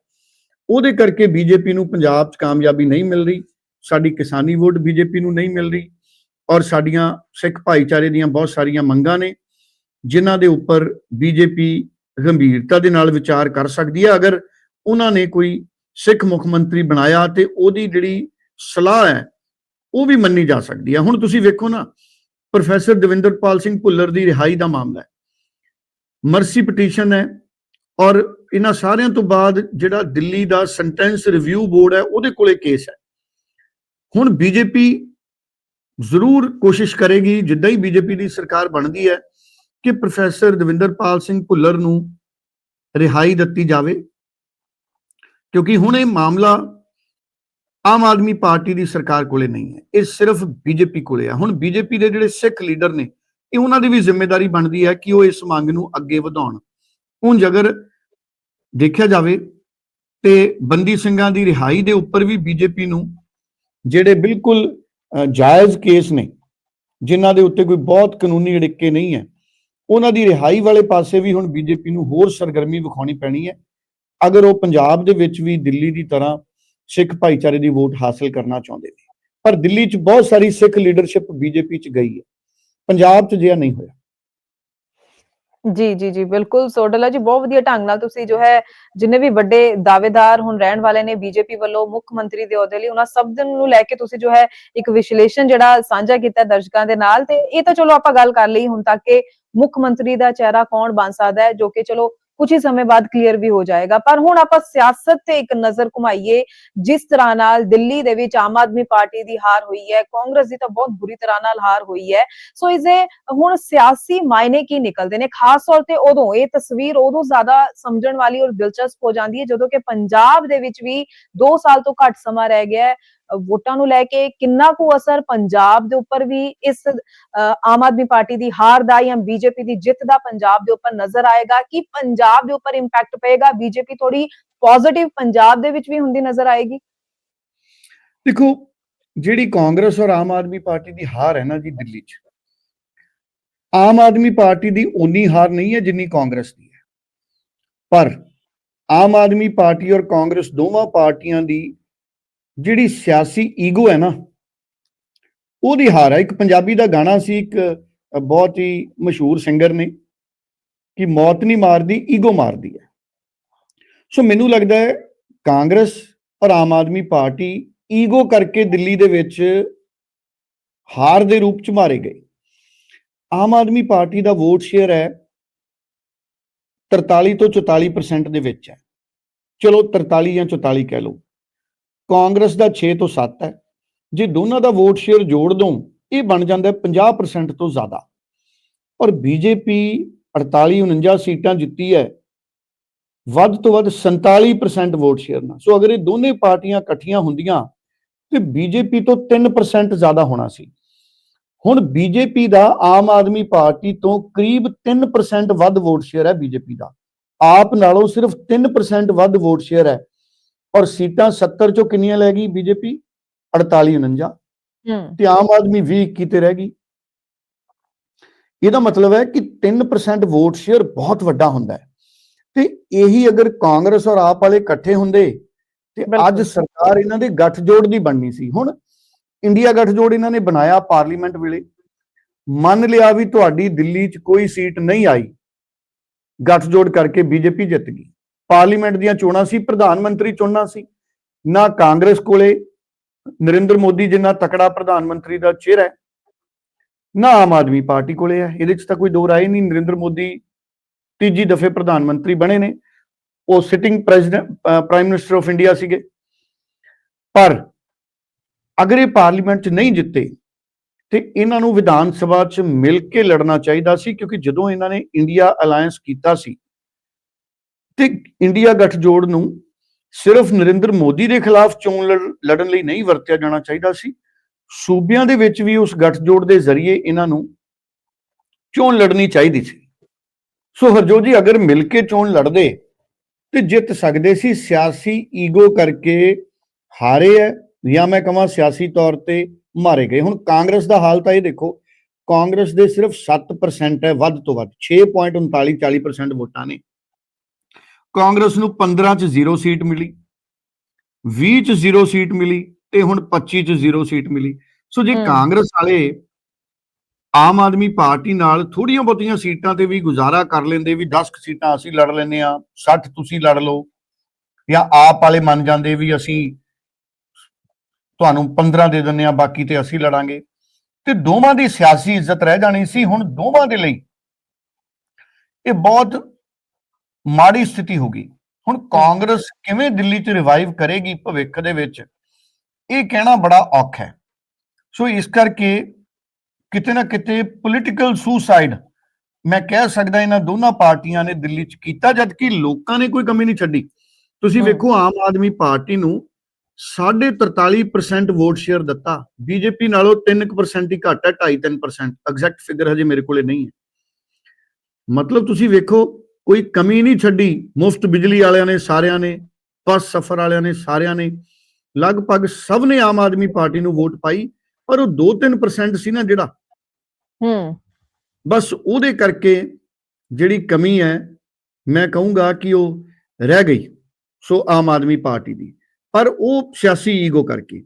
ਉਹਦੇ ਕਰਕੇ ਬੀਜੇਪੀ ਨੂੰ ਪੰਜਾਬ 'ਚ ਕਾਮਯਾਬੀ ਨਹੀਂ ਮਿਲ ਰਹੀ, ਸਾਡੀ ਕਿਸਾਨੀ ਵੋਟ ਬੀਜੇਪੀ ਨੂੰ ਨਹੀਂ ਮਿਲ ਰਹੀ ਔਰ ਸਾਡੀਆਂ ਸਿੱਖ ਭਾਈਚਾਰੇ ਦੀਆਂ ਬਹੁਤ ਸਾਰੀਆਂ ਮੰਗਾਂ ਨੇ, ਜਿਨ੍ਹਾਂ ਦੇ ਉੱਪਰ ਬੀਜੇਪੀ ਗੰਭੀਰਤਾ ਦੇ ਨਾਲ ਵਿਚਾਰ ਕਰ ਸਕਦੀ ਹੈ। ਅਗਰ ਉਹਨਾਂ ਨੇ ਕੋਈ ਸਿੱਖ ਮੁੱਖ ਮੰਤਰੀ ਬਣਾਇਆ ਤੇ ਉਹਦੀ ਜਿਹੜੀ ਸਲਾਹ ਹੈ, ਉਹ ਵੀ ਮੰਨੀ ਜਾ ਸਕਦੀ ਹੈ। ਹੁਣ ਤੁਸੀਂ ਵੇਖੋ ਨਾ, ਪ੍ਰੋਫੈਸਰ ਦਵਿੰਦਰਪਾਲ ਸਿੰਘ ਭੁੱਲਰ ਦੀ ਰਿਹਾਈ ਦਾ ਮਾਮਲਾ ਹੈ। ਮਰਸੀ ਪਟੀਸ਼ਨ ਹੈ ਔਰ ਇਹਨਾਂ ਸਾਰਿਆਂ ਤੋਂ ਬਾਅਦ ਜਿਹੜਾ ਦਿੱਲੀ ਦਾ ਸੈਂਟੈਂਸ ਰਿਵਿਊ ਬੋਰਡ ਹੈ, ਉਹਦੇ ਕੋਲੇ ਕੇਸ ਹੈ। ਹੁਣ ਬੀਜੇਪੀ ਜ਼ਰੂਰ ਕੋਸ਼ਿਸ਼ ਕਰੇਗੀ, ਜਿੱਦਾਂ ਹੀ ਬੀਜੇਪੀ ਦੀ ਸਰਕਾਰ ਬਣਦੀ ਹੈ, ਕਿ ਪ੍ਰੋਫੈਸਰ ਦਵਿੰਦਰਪਾਲ ਸਿੰਘ ਭੁੱਲਰ ਨੂੰ ਰਿਹਾਈ ਦਿੱਤੀ ਜਾਵੇ। ਕਿਉਂਕਿ ਹੁਣ ਇਹ ਮਾਮਲਾ ਆਮ ਆਦਮੀ ਪਾਰਟੀ ਦੀ ਸਰਕਾਰ ਕੋਲੇ ਨਹੀਂ ਹੈ। ਇਹ ਸਿਰਫ ਬੀਜੇਪੀ ਕੋਲੇ ਹੈ ਹੁਣ ਬੀਜੇਪੀ ਦੇ ਜਿਹੜੇ ਸਿੱਖ ਲੀਡਰ ਨੇ, ਇਹ ਉਹਨਾਂ ਦੀ ਵੀ ਜ਼ਿੰਮੇਵਾਰੀ ਬਣਦੀ ਹੈ ਕਿ ਉਹ ਇਸ ਮੰਗ ਨੂੰ ਅੱਗੇ ਵਧਾਉਣ। ਹੁਣ ਜਗਰ ਦੇਖਿਆ ਜਾਵੇ ਤੇ ਬੰਦੀ ਸਿੰਘਾਂ ਦੀ ਰਿਹਾਈ ਦੇ ਉੱਪਰ ਵੀ ਬੀਜੇਪੀ ਨੂੰ ਜਿਹੜੇ ਬਿਲਕੁਲ ਜਾਇਜ਼ ਕੇਸ ਨੇ, ਜਿਨ੍ਹਾਂ ਦੇ ਉੱਤੇ ਕੋਈ ਬਹੁਤ ਕਾਨੂੰਨੀ ਅੜਿੱਕੇ ਨਹੀਂ ਹੈ, ਉਹਨਾਂ ਦੀ ਰਿਹਾਈ ਵਾਲੇ ਪਾਸੇ ਵੀ ਹੁਣ ਬੀਜੇਪੀ ਨੂੰ ਹੋਰ ਸਰਗਰਮੀ ਵਿਖਾਉਣੀ ਪੈਣੀ ਹੈ। ਅਗਰ ਉਹ ਪੰਜਾਬ ਦੇ ਵਿੱਚ ਵੀ ਦਿੱਲੀ ਦੀ ਤਰ੍ਹਾਂ ਸਿੱਖ ਭਾਈਚਾਰੇ ਦੀ ਵੋਟ ਹਾਸਲ ਕਰਨਾ ਚਾਹੁੰਦੇ ਨੇ। ਪਰ ਦਿੱਲੀ 'ਚ ਬਹੁਤ ਸਾਰੀ ਸਿੱਖ ਲੀਡਰਸ਼ਿਪ ਬੀਜੇਪੀ 'ਚ ਗਈ ਹੈ। ਪੰਜਾਬ 'ਚ ਜਿਆ ਨਹੀਂ ਹੋਇਆ। ਜੀ ਜੀ ਜੀ, ਬਿਲਕੁਲ ਸੋਡਲਾ ਜੀ, ਬਹੁਤ ਵਧੀਆ ਢੰਗ ਨਾਲ ਤੁਸੀਂ ਜੋ ਹੈ ਜਿੰਨੇ ਵੀ ਵੱਡੇ ਦਾਅਵੇਦਾਰ ਹੁਣ ਰਹਿਣ ਵਾਲੇ ਨੇ ਬੀਜੇਪੀ ਵੱਲੋਂ, ਮੁੱਖ ਮੰਤਰੀ ਦੇ ਅਹੁਦੇ ਲਈ, ਉਹਨਾਂ ਸਭ ਦੇ ਨੂੰ ਲੈ ਕੇ ਤੁਸੀਂ ਜੋ ਹੈ ਇੱਕ ਵਿਸ਼ਲੇਸ਼ਣ ਜਿਹੜਾ ਸਾਂਝਾ ਕੀਤਾ ਦਰਸ਼ਕਾਂ ਦੇ ਨਾਲ ਤੇ ਇਹ ਤਾਂ ਚਲੋ ਆਪਾਂ ਗੱਲ ਕਰ ਲਈ ਹੁਣ ਤੱਕ ਕਿ ਮੁੱਖ ਮੰਤਰੀ ਦਾ ਚਿਹਰਾ ਕੌਣ ਬਣ ਸਕਦਾ ਹੈ, ਜੋ ਕਿ ਚਲੋ ਕੁਝ ਹੀ ਸਮੇਂ ਬਾਅਦ ਕਲੀਅਰ ਵੀ ਹੋ ਜਾਏਗਾ। ਪਰ ਹੁਣ ਆਪਾਂ ਸਿਆਸਤ ਤੇ ਇੱਕ ਨਜ਼ਰ ਘੁਮਾਈਏ, ਜਿਸ ਤਰ੍ਹਾਂ ਨਾਲ ਦਿੱਲੀ ਦੇ ਵਿੱਚ ਆਮ ਆਦਮੀ ਪਾਰਟੀ ਦੀ ਹਾਰ ਹੋਈ ਹੈ, ਕਾਂਗਰਸ ਦੀ ਤਾਂ ਬਹੁਤ ਬੁਰੀ ਤਰ੍ਹਾਂ ਨਾਲ ਹਾਰ ਹੋਈ ਹੈ। ਸੋ ਇਸਦੇ ਹੁਣ ਸਿਆਸੀ ਮਾਇਨੇ ਕੀ ਨਿਕਲਦੇ ਨੇ? ਖਾਸ ਤੌਰ ਤੇ ਉਦੋਂ ਇਹ ਤਸਵੀਰ ਉਦੋਂ ਜ਼ਿਆਦਾ ਸਮਝਣ ਵਾਲੀ ਔਰ ਦਿਲਚਸਪ ਹੋ ਜਾਂਦੀ ਹੈ, ਜਦੋਂ ਕਿ ਪੰਜਾਬ ਦੇ ਵਿੱਚ ਵੀ 2 ਸਾਲ ਤੋਂ ਘੱਟ ਸਮਾਂ ਰਹਿ ਗਿਆ ਹੈ। ਵੋਟਾਂ ਨੂੰ ਲੈ ਕੇ ਕਿੰਨਾ ਕੁ ਅਸਰ ਪੰਜਾਬ ਦੇ ਉੱਪਰ ਵੀ ਇਸ ਆਮ ਆਦਮੀ ਪਾਰਟੀ ਦੀ ਹਾਰ ਦਾ ਜਾਂ ਬੀਜੇਪੀ ਦੀ ਜਿੱਤ ਦਾ ਪੰਜਾਬ ਦੇ ਉੱਪਰ ਨਜ਼ਰ ਆਏਗਾ, ਕਿ ਪੰਜਾਬ ਦੇ ਉੱਪਰ ਇੰਪੈਕਟ ਪਏਗਾ? ਬੀਜੇਪੀ ਥੋੜੀ ਪੋਜ਼ਿਟਿਵ ਪੰਜਾਬ ਦੇ ਵਿੱਚ ਵੀ ਹੁੰਦੀ ਨਜ਼ਰ ਆਏਗੀ? ਦੇਖੋ, ਜਿਹੜੀ ਕਾਂਗਰਸ ਔਰ ਆਮ ਆਦਮੀ ਪਾਰਟੀ ਦੀ ਹਾਰ ਹੈ ਨਾ ਜੀ ਦਿੱਲੀ 'ਚ, ਆਮ ਆਦਮੀ ਪਾਰਟੀ ਦੀ ਉਨੀ ਹਾਰ ਨਹੀਂ ਹੈ ਜਿੰਨੀ ਕਾਂਗਰਸ ਦੀ ਹੈ। ਪਰ ਆਮ ਆਦਮੀ ਪਾਰਟੀ ਔਰ ਕਾਂਗਰਸ ਦੋਵਾਂ ਪਾਰਟੀਆਂ ਦੀ ਜਿਹੜੀ ਸਿਆਸੀ ਈਗੋ ਹੈ ਨਾ, ਉਹਦੀ ਹਾਰ ਹੈ ਇੱਕ ਪੰਜਾਬੀ ਦਾ ਗਾਣਾ ਸੀ, ਇੱਕ ਬਹੁਤ ਹੀ ਮਸ਼ਹੂਰ ਸਿੰਗਰ ਨੇ, ਕਿ ਮੌਤ ਨਹੀਂ ਮਾਰਦੀ, ਈਗੋ ਮਾਰਦੀ ਹੈ। ਸੋ ਮੈਨੂੰ ਲੱਗਦਾ ਹੈ, ਕਾਂਗਰਸ ਔਰ ਆਮ ਆਦਮੀ ਪਾਰਟੀ ਈਗੋ ਕਰਕੇ ਦਿੱਲੀ ਦੇ ਵਿੱਚ ਹਾਰ ਦੇ ਰੂਪ ਚ ਮਾਰੇ ਗਏ। ਆਮ ਆਦਮੀ ਪਾਰਟੀ ਦਾ ਵੋਟ ਸ਼ੇਅਰ ਹੈ 43 ਤੋਂ 44% ਦੇ ਵਿੱਚ ਹੈ। ਚਲੋ 43 ਜਾਂ 44 ਕਹਿ ਲਓ। ਕਾਂਗਰਸ ਦਾ 6 ਤੋਂ 7 ਹੈ। ਜੇ ਦੋਨਾਂ ਦਾ ਵੋਟ ਸ਼ੇਅਰ ਜੋੜ ਦੋ ਇਹ ਬਣ ਜਾਂਦਾ ਹੈ 50% ਤੋਂ ਜ਼ਿਆਦਾ। ਔਰ ਬੀਜੇਪੀ 48 49 ਸੀਟਾਂ ਜਿੱਤੀ ਹੈ, ਵੱਧ ਤੋਂ ਵੱਧ 47% ਵੋਟ ਸ਼ੇਅਰ ਨਾਲ। ਸੋ ਅਗਰ ਇਹ ਦੋਨੇ ਪਾਰਟੀਆਂ ਇਕੱਠੀਆਂ ਹੁੰਦੀਆਂ, ਤੇ ਬੀਜੇਪੀ ਤੋਂ 3% ਜ਼ਿਆਦਾ ਹੋਣਾ ਸੀ। ਹੁਣ ਬੀਜੇਪੀ ਦਾ ਆਮ ਆਦਮੀ ਪਾਰਟੀ ਤੋਂ ਕਰੀਬ 3% ਵੱਧ ਵੋਟ ਸ਼ੇਅਰ ਹੈ ਬੀਜੇਪੀ ਦਾ। ਆਪ ਨਾਲੋਂ ਸਿਰਫ 3% ਵੱਧ ਵੋਟ ਸ਼ੇਅਰ ਹੈ। ਔਰ ਸੀਟਾਂ 70 ਚੋਂ ਕਿੰਨੀਆਂ ਲੈ ਗਈ ਬੀਜੇਪੀ? 48 49 ਹੂੰ। ਤੇ ਆਮ ਆਦਮੀ 20 21 ਤੇ ਰਹਿ ਗਈ। ਇਹਦਾ ਮਤਲਬ ਹੈ ਕਿ 3% ਵੋਟ ਸ਼ੇਅਰ ਬਹੁਤ ਵੱਡਾ ਹੁੰਦਾ ਹੈ। ਤੇ ਇਹੀ ਅਗਰ ਕਾਂਗਰਸ ਔਰ ਆਪ ਵਾਲੇ ਇਕੱਠੇ ਹੁੰਦੇ ਤੇ ਅੱਜ। ਸਰਕਾਰ ਇਹਨਾਂ ਦੇ ਗੱਠਜੋੜ ਦੀ ਬਣਨੀ ਸੀ। ਹੁਣ ਇੰਡੀਆ ਗੱਠਜੋੜ ਇਹਨਾਂ ਨੇ ਬਣਾਇਆ ਪਾਰਲੀਮੈਂਟ ਵੇਲੇ। ਮੰਨ ਲਿਆ ਵੀ ਤੁਹਾਡੀ ਦਿੱਲੀ 'ਚ ਕੋਈ ਸੀਟ ਨਹੀਂ ਆਈ। ਗੱਠਜੋੜ ਕਰਕੇ ਬੀਜੇਪੀ ਜਿੱਤ ਗਈ। ਪਾਰਲੀਮੈਂਟ ਦੀਆਂ ਚੋਣਾਂ ਸੀ, ਪ੍ਰਧਾਨ ਮੰਤਰੀ ਚੁਣਨਾ ਸੀ। ਨਾ ਕਾਂਗਰਸ ਕੋਲੇ ਨਰਿੰਦਰ ਮੋਦੀ ਜਿੰਨਾ ਤਕੜਾ ਪ੍ਰਧਾਨ ਮੰਤਰੀ ਦਾ ਚਿਹਰਾ ਹੈ, ਨਾ ਆਮ ਆਦਮੀ ਪਾਰਟੀ ਕੋਲੇ ਹੈ। ਇਹਦੇ 'ਚ ਤਾਂ ਕੋਈ ਦੋ ਰਾਏ ਨਹੀਂ, ਨਰਿੰਦਰ ਮੋਦੀ ਤੀਜੀ ਦਫੇ ਪ੍ਰਧਾਨ ਮੰਤਰੀ ਬਣੇ ਨੇ। ਉਹ sitting president prime minister of India ਸੀਗੇ। ਪਰ ਅਗਰ ਇਹ ਪਾਰਲੀਮੈਂਟ 'ਚ ਨਹੀਂ ਜਿੱਤੇ, ਤੇ ਇਹਨਾਂ ਨੂੰ ਵਿਧਾਨ ਸਭਾ 'ਚ ਮਿਲ ਕੇ ਲੜਨਾ ਚਾਹੀਦਾ ਸੀ, ਕਿਉਂਕਿ ਜਦੋਂ ਇਹਨਾਂ ਨੇ ਇੰਡੀਆ ਅਲਾਈਅੰਸ ਕੀਤਾ ਸੀ ਤੇ ਇੰਡੀਆ ਗੱਠਜੋੜ ਨੂੰ ਸਿਰਫ ਨਰਿੰਦਰ ਮੋਦੀ ਦੇ ਖਿਲਾਫ ਚੋਣ ਲੜ- ਲੜਨ ਲਈ ਨਹੀਂ ਵਰਤਿਆ ਜਾਣਾ ਚਾਹੀਦਾ ਸੀ। ਸੂਬਿਆਂ ਦੇ ਵਿੱਚ ਵੀ ਉਸ ਗੱਠਜੋੜ ਦੇ ਜ਼ਰੀਏ ਇਹਨਾਂ ਨੂੰ ਚੋਣ ਲੜਨੀ ਚਾਹੀਦੀ ਸੀ। ਸੋ ਹਰਜੋਤ ਜੀ, ਅਗਰ ਮਿਲ ਕੇ ਚੋਣ ਲੜਦੇ ਤੇ ਜਿੱਤ ਸਕਦੇ ਸੀ, ਸਿਆਸੀ ਈਗੋ ਕਰਕੇ ਹਾਰੇ ਹੈ ਜਾਂ ਮੈਂ ਕਹਾਂ ਸਿਆਸੀ ਤੌਰ ਤੇ ਮਾਰੇ ਗਏ। ਹੁਣ ਕਾਂਗਰਸ ਦਾ ਹਾਲ ਤਾਂ ਇਹ ਦੇਖੋ, ਕਾਂਗਰਸ ਦੇ ਸਿਰਫ 7% ਹੈ ਵੱਧ ਤੋਂ ਵੱਧ 6.39 40% ਵੋਟਾਂ ਨੇ। ਕਾਂਗਰਸ ਨੂੰ 15 ਚ 0 ਸੀਟ ਮਿਲੀ 20 ਚ 0 ਸੀਟ ਮਿਲੀ ਤੇ ਹੁਣ 25 ਚ 0 ਸੀਟ ਮਿਲੀ ਸੋ ਜੇ। ਕਾਂਗਰਸ ਵਾਲੇ ਆਮ ਆਦਮੀ ਪਾਰਟੀ ਨਾਲ ਥੋੜੀਆਂ ਬਹੁਤੀਆਂ ਸੀਟਾਂ ਤੇ ਵੀ ਗੁਜ਼ਾਰਾ ਕਰ ਲੈਂਦੇ ਵੀ 10 ਕੁ ਸੀਟਾਂ ਅਸੀਂ ਲੜ ਲੈਨੇ ਆ 60 ਤੁਸੀਂ ਲੜ ਲਓ ਜਾਂ ਆਪ ਵਾਲੇ ਮੰਨ ਜਾਂਦੇ ਵੀ ਅਸੀਂ ਤੁਹਾਨੂੰ 15 ਦੇ ਦਿੰਨੇ ਆ ਬਾਕੀ ਤੇ ਅਸੀਂ ਲੜਾਂਗੇ ਤੇ ਦੋਵਾਂ ਦੀ ਸਿਆਸੀ ਇੱਜ਼ਤ ਰਹਿ ਜਾਣੀ ਸੀ ਹੁਣ ਦੋਵਾਂ ਦੇ ਲਈ ਇਹ ਬਹੁਤ ਮਾੜੀ ਸਥਿਤੀ ਹੋ ਗਈ। ਹੁਣ ਕਾਂਗਰਸ ਕਿਵੇਂ ਦਿੱਲੀ 'ਚ ਰਿਵਾਈਵ ਕਰੇਗੀ ਭਵਿੱਖ ਦੇ ਵਿੱਚ ਇਹ ਕਹਿਣਾ ਬੜਾ ਔਖਾ ਹੈ। ਸੋ ਇਸ ਕਰਕੇ ਕਿਤੇ ਨਾ ਕਿਤੇ ਪੋਲਿਟੀਕਲ ਸੁਸਾਈਡ ਮੈਂ ਕਹਿ ਸਕਦਾ ਇਹਨਾਂ ਦੋਨਾਂ ਪਾਰਟੀਆਂ ਨੇ ਦਿੱਲੀ 'ਚ ਕੀਤਾ ਜਦ ਕਿ ਲੋਕਾਂ ਨੇ ਕੋਈ ਕਮੀ ਨਹੀਂ ਛੱਡੀ। ਤੁਸੀਂ। ਵੇਖੋ ਆਮ ਆਦਮੀ ਪਾਰਟੀ ਨੂੰ 43% ਵੋਟ ਸ਼ੇਅਰ ਦਿੱਤਾ। ਬੀਜੇਪੀ ਨਾਲੋਂ 3% ਹੀ ਘੱਟ ਹੈ 2.5-3% ਐਗਜ਼ੈਕਟ ਫਿਗਰ ਹਜੇ ਮੇਰੇ ਕੋਲੇ ਨਹੀਂ ਹੈ। ਮਤਲਬ ਤੁਸੀਂ ਵੇਖੋ ਕੋਈ ਕਮੀ ਨਹੀਂ ਛੱਡੀ ਮੁਫਤ ਬਿਜਲੀ ਵਾਲਿਆਂ ਨੇ ਸਾਰਿਆਂ ਨੇ ਬੱਸ ਸਫ਼ਰ ਵਾਲਿਆਂ ਨੇ ਸਾਰਿਆਂ ਨੇ ਲਗਭਗ ਸਭ ਨੇ ਆਮ ਆਦਮੀ ਪਾਰਟੀ ਨੂੰ ਵੋਟ ਪਾਈ ਪਰ ਉਹ 2-3% ਸੀ ਨਾ ਜਿਹੜਾ ਹੂੰ ਬਸ ਉਹਦੇ ਕਰਕੇ ਜਿਹੜੀ ਕਮੀ ਹੈ ਮੈਂ ਕਹੂੰਗਾ ਕਿ ਉਹ ਰਹਿ ਗਈ ਸੋ ਆਮ ਆਦਮੀ ਪਾਰਟੀ ਦੀ ਪਰ ਉਹ ਸਿਆਸੀ ਈਗੋ ਕਰਕੇ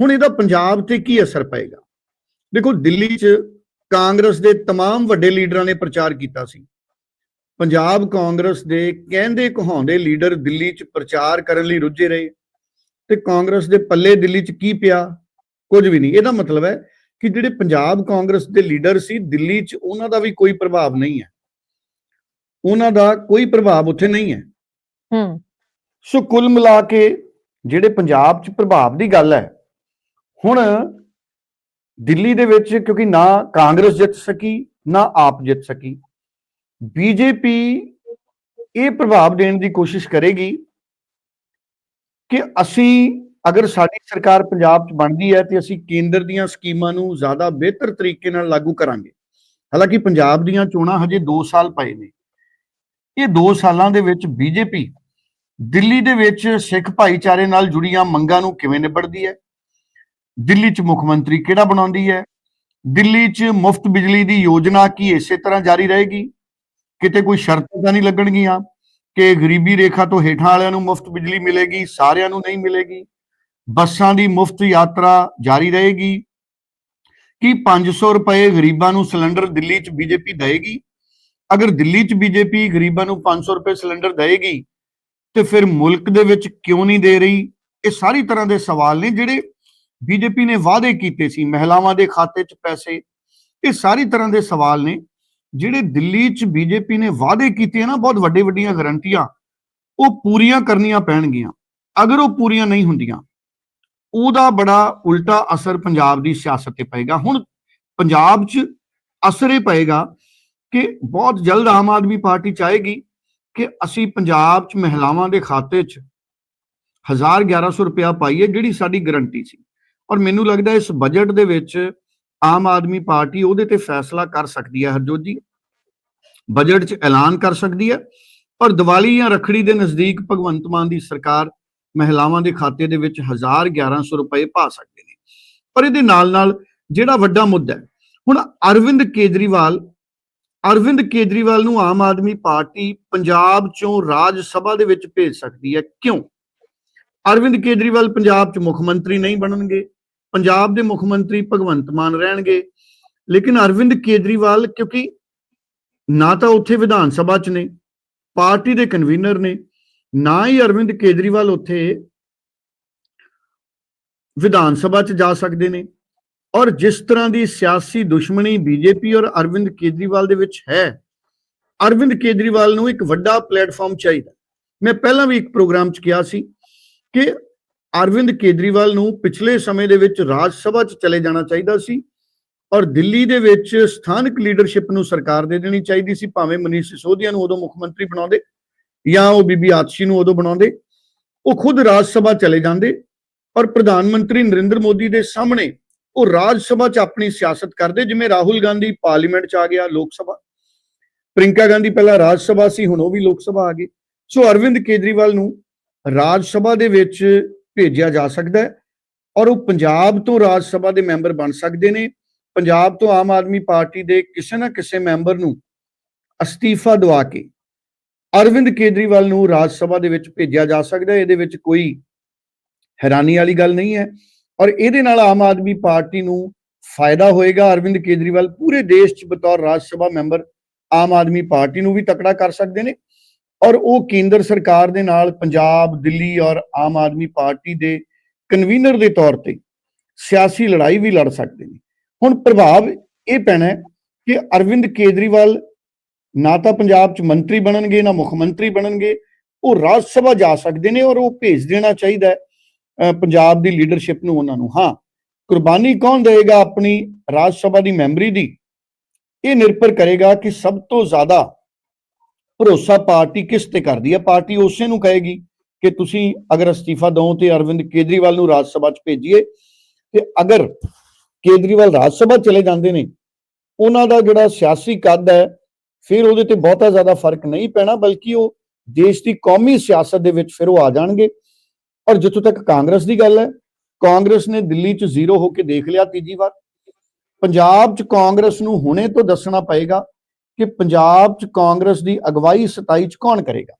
ਹੁਣ ਇਹਦਾ ਪੰਜਾਬ ਤੇ ਕੀ ਅਸਰ ਪਏਗਾ ਦੇਖੋ ਦਿੱਲੀ 'ਚ ਕਾਂਗਰਸ ਦੇ तमाम ਵੱਡੇ ਲੀਡਰਾਂ ਨੇ ਪ੍ਰਚਾਰ ਕੀਤਾ ਸੀ ਪੰਜਾਬ ਕਾਂਗਰਸ ਦੇ ਕਹਿੰਦੇ ਕਹਾਉਂਦੇ ਲੀਡਰ ਦਿੱਲੀ 'ਚ ਪ੍ਰਚਾਰ ਕਰਨ ਲਈ ਰੁੱਝੇ ਰਹੇ ਤੇ ਕਾਂਗਰਸ ਦੇ ਪੱਲੇ ਦਿੱਲੀ 'ਚ ਕੀ ਪਿਆ? ਕੁਝ ਵੀ ਨਹੀਂ। ਇਹਦਾ ਮਤਲਬ ਹੈ ਕਿ ਜਿਹੜੇ ਪੰਜਾਬ ਕਾਂਗਰਸ ਦੇ ਲੀਡਰ ਸੀ ਦਿੱਲੀ 'ਚ ਉਹਨਾਂ ਦਾ ਵੀ ਕੋਈ ਪ੍ਰਭਾਵ ਨਹੀਂ ਹੈ। ਉਹਨਾਂ ਦਾ ਕੋਈ ਪ੍ਰਭਾਵ ਉੱਥੇ ਨਹੀਂ ਹੈ। ਹੂੰ। ਸੋ ਕੁੱਲ ਮਿਲਾ ਕੇ ਜਿਹੜੇ ਪੰਜਾਬ 'ਚ ਪ੍ਰਭਾਵ ਦੀ ਗੱਲ ਹੈ ਹੁਣ ਦਿੱਲੀ ਦੇ ਵਿੱਚ ਕਿਉਂਕਿ ਨਾ ਕਾਂਗਰਸ ਜਿੱਤ ਸਕੀ ਨਾ ਆਪ ਜਿੱਤ ਸਕੀ ਬੀਜੇਪੀ ਇਹ ਪ੍ਰਭਾਵ ਦੇਣ ਦੀ ਕੋਸ਼ਿਸ਼ ਕਰੇਗੀ ਕਿ ਅਸੀਂ ਅਗਰ ਸਾਡੀ ਸਰਕਾਰ ਪੰਜਾਬ 'ਚ ਬਣਦੀ ਹੈ ਤੇ ਅਸੀਂ ਕੇਂਦਰ ਦੀਆਂ ਸਕੀਮਾਂ ਨੂੰ ਜ਼ਿਆਦਾ ਬਿਹਤਰ ਤਰੀਕੇ ਨਾਲ ਲਾਗੂ ਕਰਾਂਗੇ। ਹਾਲਾਂਕਿ ਪੰਜਾਬ ਦੀਆਂ ਚੋਣਾਂ ਹਜੇ 2 ਸਾਲ ਪਏ ਨੇ। ਇਹ 2 ਸਾਲਾਂ ਦੇ ਵਿੱਚ ਬੀਜੇਪੀ ਦਿੱਲੀ ਦੇ ਵਿੱਚ ਸਿੱਖ ਭਾਈਚਾਰੇ ਨਾਲ ਜੁੜੀਆਂ ਮੰਗਾਂ ਨੂੰ ਕਿਵੇਂ ਨਿਬੜਦੀ ਹੈ? ਦਿੱਲੀ 'ਚ ਮੁੱਖ ਮੰਤਰੀ ਕਿਹੜਾ ਬਣਾਉਂਦੀ ਹੈ? ਦਿੱਲੀ 'ਚ ਮੁਫਤ ਬਿਜਲੀ ਦੀ ਯੋਜਨਾ ਕੀ ਇਸੇ ਤਰ੍ਹਾਂ ਜਾਰੀ ਰਹੇਗੀ? ਕਿਤੇ ਕੋਈ ਸ਼ਰਤਾਂ ਤਾਂ ਨਹੀਂ ਲੱਗਣਗੀਆਂ ਕਿ ਗਰੀਬੀ ਰੇਖਾ ਤੋਂ ਹੇਠਾਂ ਵਾਲਿਆਂ ਨੂੰ ਮੁਫਤ ਬਿਜਲੀ ਮਿਲੇਗੀ, ਸਾਰਿਆਂ ਨੂੰ ਨਹੀਂ ਮਿਲੇਗੀ? ਬੱਸਾਂ ਦੀ ਮੁਫਤ ਯਾਤਰਾ ਜਾਰੀ ਰਹੇਗੀ? ਕੀ 500 ਰੁਪਏ ਗਰੀਬਾਂ ਨੂੰ ਸਿਲੰਡਰ ਦਿੱਲੀ 'ਚ ਬੀਜੇਪੀ ਦੇਵੇਗੀ ਅਗਰ ਦਿੱਲੀ 'ਚ ਬੀਜੇਪੀ ਗਰੀਬਾਂ ਨੂੰ 500 ਰੁਪਏ ਸਿਲੰਡਰ ਦੇਵੇਗੀ ਤੇ ਫਿਰ ਮੁਲਕ ਦੇ ਵਿੱਚ ਕਿਉਂ ਨਹੀਂ ਦੇ ਰਹੀ? ਇਹ ਸਾਰੀ ਤਰ੍ਹਾਂ ਦੇ ਸਵਾਲ ਨੇ ਜਿਹੜੇ ਬੀਜੇਪੀ ਨੇ ਵਾਅਦੇ ਕੀਤੇ ਸੀ ਮਹਿਲਾਵਾਂ ਦੇ ਖਾਤੇ 'ਚ ਪੈਸੇ। ਇਹ ਸਾਰੀ ਤਰ੍ਹਾਂ ਦੇ ਸਵਾਲ ਨੇ। ਜਿਹੜੇ ਦਿੱਲੀ 'ਚ ਬੀਜੇਪੀ ਨੇ ਵਾਅਦੇ ਕੀਤੇ ਨਾ, ਬਹੁਤ ਵੱਡੇ ਵੱਡੀਆਂ ਗਰੰਟੀਆਂ ਉਹ ਪੂਰੀਆਂ ਕਰਨੀਆਂ ਪੈਣਗੀਆਂ। ਅਗਰ ਉਹ ਪੂਰੀਆਂ ਨਹੀਂ ਹੁੰਦੀਆਂ, ਉਹਦਾ ਬੜਾ ਉਲਟਾ ਅਸਰ ਪੰਜਾਬ ਦੀ ਸਿਆਸਤ ਤੇ ਪਏਗਾ। ਹੁਣ ਪੰਜਾਬ 'ਚ ਅਸਰ ਇਹ ਪਏਗਾ ਕਿ ਬਹੁਤ ਜਲਦ ਆਮ ਆਦਮੀ ਪਾਰਟੀ ਚਾਹੇਗੀ ਕਿ ਅਸੀਂ ਪੰਜਾਬ 'ਚ ਮਹਿਲਾਵਾਂ ਦੇ ਖਾਤੇ 'ਚ 1000 1100 ਰੁਪਇਆ ਪਾਈਏ, ਜਿਹੜੀ ਸਾਡੀ ਗਰੰਟੀ ਸੀ। ਔਰ ਮੈਨੂੰ ਲੱਗਦਾ ਇਸ ਬਜਟ ਦੇ ਵਿੱਚ ਆਮ ਆਦਮੀ ਪਾਰਟੀ ਉਹਦੇ ਤੇ ਫੈਸਲਾ ਕਰ ਸਕਦੀ ਹੈ ਹਰਜੋਤ ਜੀ। ਬਜਟ 'ਚ ਐਲਾਨ ਕਰ ਸਕਦੀ ਹੈ। ਔਰ ਦੀਵਾਲੀ ਜਾਂ ਰੱਖੜੀ ਦੇ ਨਜ਼ਦੀਕ ਭਗਵੰਤ ਮਾਨ ਦੀ ਸਰਕਾਰ ਮਹਿਲਾਵਾਂ ਦੇ ਖਾਤੇ ਦੇ ਵਿੱਚ 1000 1100 ਰੁਪਏ ਪਾ ਸਕਦੇ ਨੇ। ਪਰ ਇਹਦੇ ਨਾਲ ਨਾਲ ਜਿਹੜਾ ਵੱਡਾ ਮੁੱਦਾ ਹੈ, ਹੁਣ ਅਰਵਿੰਦ ਕੇਜਰੀਵਾਲ ਅਰਵਿੰਦ ਕੇਜਰੀਵਾਲ ਨੂੰ ਆਮ ਆਦਮੀ ਪਾਰਟੀ ਪੰਜਾਬ ਚੋਂ ਰਾਜ ਸਭਾ ਦੇ ਵਿੱਚ ਭੇਜ ਸਕਦੀ ਹੈ। ਕਿਉਂ? ਅਰਵਿੰਦ ਕੇਜਰੀਵਾਲ ਪੰਜਾਬ 'ਚ ਮੁੱਖ ਮੰਤਰੀ ਨਹੀਂ ਬਣਨਗੇ। ਪੰਜਾਬ ਦੇ ਮੁੱਖ ਮੰਤਰੀ ਭਗਵੰਤ ਮਾਨ ਰਹਿਣਗੇ। ਲੇਕਿਨ ਅਰਵਿੰਦ ਕੇਜਰੀਵਾਲ, ਕਿਉਂਕਿ ਨਾ ਤਾਂ ਉੱਥੇ ਵਿਧਾਨ ਸਭਾ ਚ ਨੇ, ਪਾਰਟੀ ਦੇ ਕਨਵੀਨਰ ਨੇ, ਨਾ ਹੀ ਅਰਵਿੰਦ ਕੇਜਰੀਵਾਲ ਉੱਥੇ ਵਿਧਾਨ ਸਭਾ ਚ ਜਾ ਸਕਦੇ ਨੇ। ਔਰ ਜਿਸ ਤਰ੍ਹਾਂ ਦੀ ਸਿਆਸੀ ਦੁਸ਼ਮਣੀ ਬੀਜੇਪੀ ਔਰ ਅਰਵਿੰਦ ਕੇਜਰੀਵਾਲ ਦੇ ਵਿੱਚ ਹੈ, ਅਰਵਿੰਦ ਕੇਜਰੀਵਾਲ ਨੂੰ ਇੱਕ ਵੱਡਾ ਪਲੇਟਫਾਰਮ ਚਾਹੀਦਾ। ਮੈਂ ਪਹਿਲਾਂ ਵੀ ਇੱਕ ਪ੍ਰੋਗਰਾਮ ਚ ਕਿਹਾ ਸੀ ਕਿ ਅਰਵਿੰਦ ਕੇਜਰੀਵਾਲ ਨੂੰ ਪਿਛਲੇ ਸਮੇਂ ਦੇ ਵਿੱਚ ਰਾਜ ਸਭਾ ਚ ਚਲੇ ਜਾਣਾ ਚਾਹੀਦਾ ਸੀ ਔਰ ਦਿੱਲੀ ਦੇ ਵਿੱਚ ਸਥਾਨਕ ਲੀਡਰਸ਼ਿਪ ਨੂੰ ਸਰਕਾਰ ਦੇ ਦੇਣੀ ਚਾਹੀਦੀ ਸੀ, ਭਾਵੇਂ ਮਨੀਸ਼ ਸਿਸੋਦੀਆ ਨੂੰ ਉਦੋਂ ਮੁੱਖ ਮੰਤਰੀ ਬਣਾਉਂਦੇ ਜਾਂ ਉਹ ਬੀਬੀ ਆਤਸ਼ੀ ਨੂੰ ਉਦੋਂ ਬਣਾਉਂਦੇ, ਉਹ ਖੁਦ ਰਾਜ ਸਭਾ ਚਲੇ ਜਾਂਦੇ ਔਰ ਪ੍ਰਧਾਨ ਮੰਤਰੀ ਨਰਿੰਦਰ ਮੋਦੀ ਦੇ ਸਾਹਮਣੇ ਉਹ ਰਾਜ ਸਭਾ 'ਚ ਆਪਣੀ ਸਿਆਸਤ ਕਰਦੇ, ਜਿਵੇਂ ਰਾਹੁਲ ਗਾਂਧੀ ਪਾਰਲੀਮੈਂਟ 'ਚ ਆ ਗਿਆ ਲੋਕ ਸਭਾ ਪ੍ਰਿੰਕਾ ਗਾਂਧੀ ਪਹਿਲਾਂ ਰਾਜ ਸਭਾ ਸੀ, ਹੁਣ ਉਹ ਵੀ ਲੋਕ ਸਭਾ ਆ ਗਈ। ਸੋ ਅਰਵਿੰਦ ਕੇਜਰੀਵਾਲ ਨੂੰ ਰਾਜ ਸਭਾ ਦੇ ਵਿੱਚ ਭੇਜਿਆ ਜਾ ਸਕਦਾ ਹੈ ਔਰ ਉਹ ਪੰਜਾਬ ਤੋਂ ਰਾਜ ਸਭਾ ਦੇ ਮੈਂਬਰ ਬਣ ਸਕਦੇ ਨੇ। ਪੰਜਾਬ ਤੋਂ ਆਮ ਆਦਮੀ ਪਾਰਟੀ ਦੇ ਕਿਸੇ ਨਾ ਕਿਸੇ ਮੈਂਬਰ ਨੂੰ ਅਸਤੀਫਾ ਦਵਾ ਕੇ ਅਰਵਿੰਦ ਕੇਜਰੀਵਾਲ ਨੂੰ ਰਾਜ ਸਭਾ ਦੇ ਵਿੱਚ ਭੇਜਿਆ ਜਾ ਸਕਦਾ ਹੈ। ਇਹਦੇ ਵਿੱਚ ਕੋਈ ਹੈਰਾਨੀ ਵਾਲੀ ਗੱਲ ਨਹੀਂ ਹੈ ਔਰ ਇਹਦੇ ਨਾਲ ਆਮ ਆਦਮੀ ਪਾਰਟੀ ਨੂੰ ਫਾਇਦਾ ਹੋਏਗਾ। ਅਰਵਿੰਦ ਕੇਜਰੀਵਾਲ ਪੂਰੇ ਦੇਸ਼ 'ਚ ਬਤੌਰ ਰਾਜ ਸਭਾ ਮੈਂਬਰ ਆਮ ਆਦਮੀ ਪਾਰਟੀ ਨੂੰ ਵੀ ਤਕੜਾ ਕਰ ਸਕਦੇ ਨੇ। ਔਰ ਉਹ ਕੇਂਦਰ ਸਰਕਾਰ ਦੇ ਨਾਲ ਪੰਜਾਬ, ਦਿੱਲੀ ਔਰ ਆਮ ਆਦਮੀ ਪਾਰਟੀ ਦੇ ਕਨਵੀਨਰ ਦੇ ਤੌਰ ਤੇ ਸਿਆਸੀ ਲੜਾਈ ਵੀ ਲੜ ਸਕਦੇ ਨੇ। ਹੁਣ ਪ੍ਰਭਾਵ ਇਹ ਪੈਣਾ ਕਿ ਅਰਵਿੰਦ ਕੇਜਰੀਵਾਲ ਨਾ ਤਾਂ ਪੰਜਾਬ 'ਚ ਮੰਤਰੀ ਬਣਨਗੇ, ਨਾ ਮੁੱਖ ਮੰਤਰੀ ਬਣਨਗੇ, ਉਹ ਰਾਜ ਸਭਾ ਜਾ ਸਕਦੇ ਨੇ ਔਰ ਉਹ ਭੇਜ ਦੇਣਾ ਚਾਹੀਦਾ ਪੰਜਾਬ ਦੀ ਲੀਡਰਸ਼ਿਪ ਨੂੰ ਉਹਨਾਂ ਨੂੰ। ਹਾਂ, ਕੁਰਬਾਨੀ ਕੌਣ ਦੇਵੇਗਾ ਆਪਣੀ ਰਾਜ ਸਭਾ ਦੀ ਮੈਂਬਰੀ ਦੀ? ਇਹ ਨਿਰਭਰ ਕਰੇਗਾ ਕਿ ਸਭ ਤੋਂ ਜ਼ਿਆਦਾ ਭਰੋਸਾ ਪਾਰਟੀ ਕਿਸ ਤੇ ਕਰਦੀ ਹੈ ਪਾਰਟੀ ਉਸੇ ਨੂੰ ਕਹੇਗੀ ਕਿ ਤੁਸੀਂ ਅਗਰ ਅਸਤੀਫਾ ਦਿਓ ਤੇ ਅਰਵਿੰਦ ਕੇਜਰੀਵਾਲ ਨੂੰ ਰਾਜ ਸਭਾ 'ਚ ਭੇਜੀਏ ਤੇ ਅਗਰ ਕੇਜਰੀਵਾਲ ਰਾਜ ਸਭਾ ਚਲੇ ਜਾਂਦੇ ਨੇ, ਉਹਨਾਂ ਦਾ ਜਿਹੜਾ ਸਿਆਸੀ ਕੱਦ ਹੈ, ਫਿਰ ਉਹਦੇ ਤੇ ਬਹੁਤਾ ਜ਼ਿਆਦਾ ਫ਼ਰਕ ਨਹੀਂ ਪੈਣਾ, ਬਲਕਿ ਉਹ ਦੇਸ਼ ਦੀ ਕੌਮੀ ਸਿਆਸਤ ਦੇ ਵਿੱਚ ਫਿਰ ਉਹ ਆ ਜਾਣਗੇ। ਔਰ ਜਿੱਥੋਂ ਤੱਕ ਕਾਂਗਰਸ ਦੀ ਗੱਲ ਹੈ, ਕਾਂਗਰਸ ਨੇ ਦਿੱਲੀ 'ਚ ਜ਼ੀਰੋ ਹੋ ਕੇ ਦੇਖ ਲਿਆ ਤੀਜੀ ਵਾਰ। ਪੰਜਾਬ 'ਚ ਕਾਂਗਰਸ ਨੂੰ ਹੁਣੇ ਤੋਂ ਦੱਸਣਾ ਪਏਗਾ ਕਿ ਪੰਜਾਬ 'ਚ ਕਾਂਗਰਸ ਦੀ ਅਗਵਾਈ 27 'ਚ ਕੌਣ ਕਰੇਗਾ?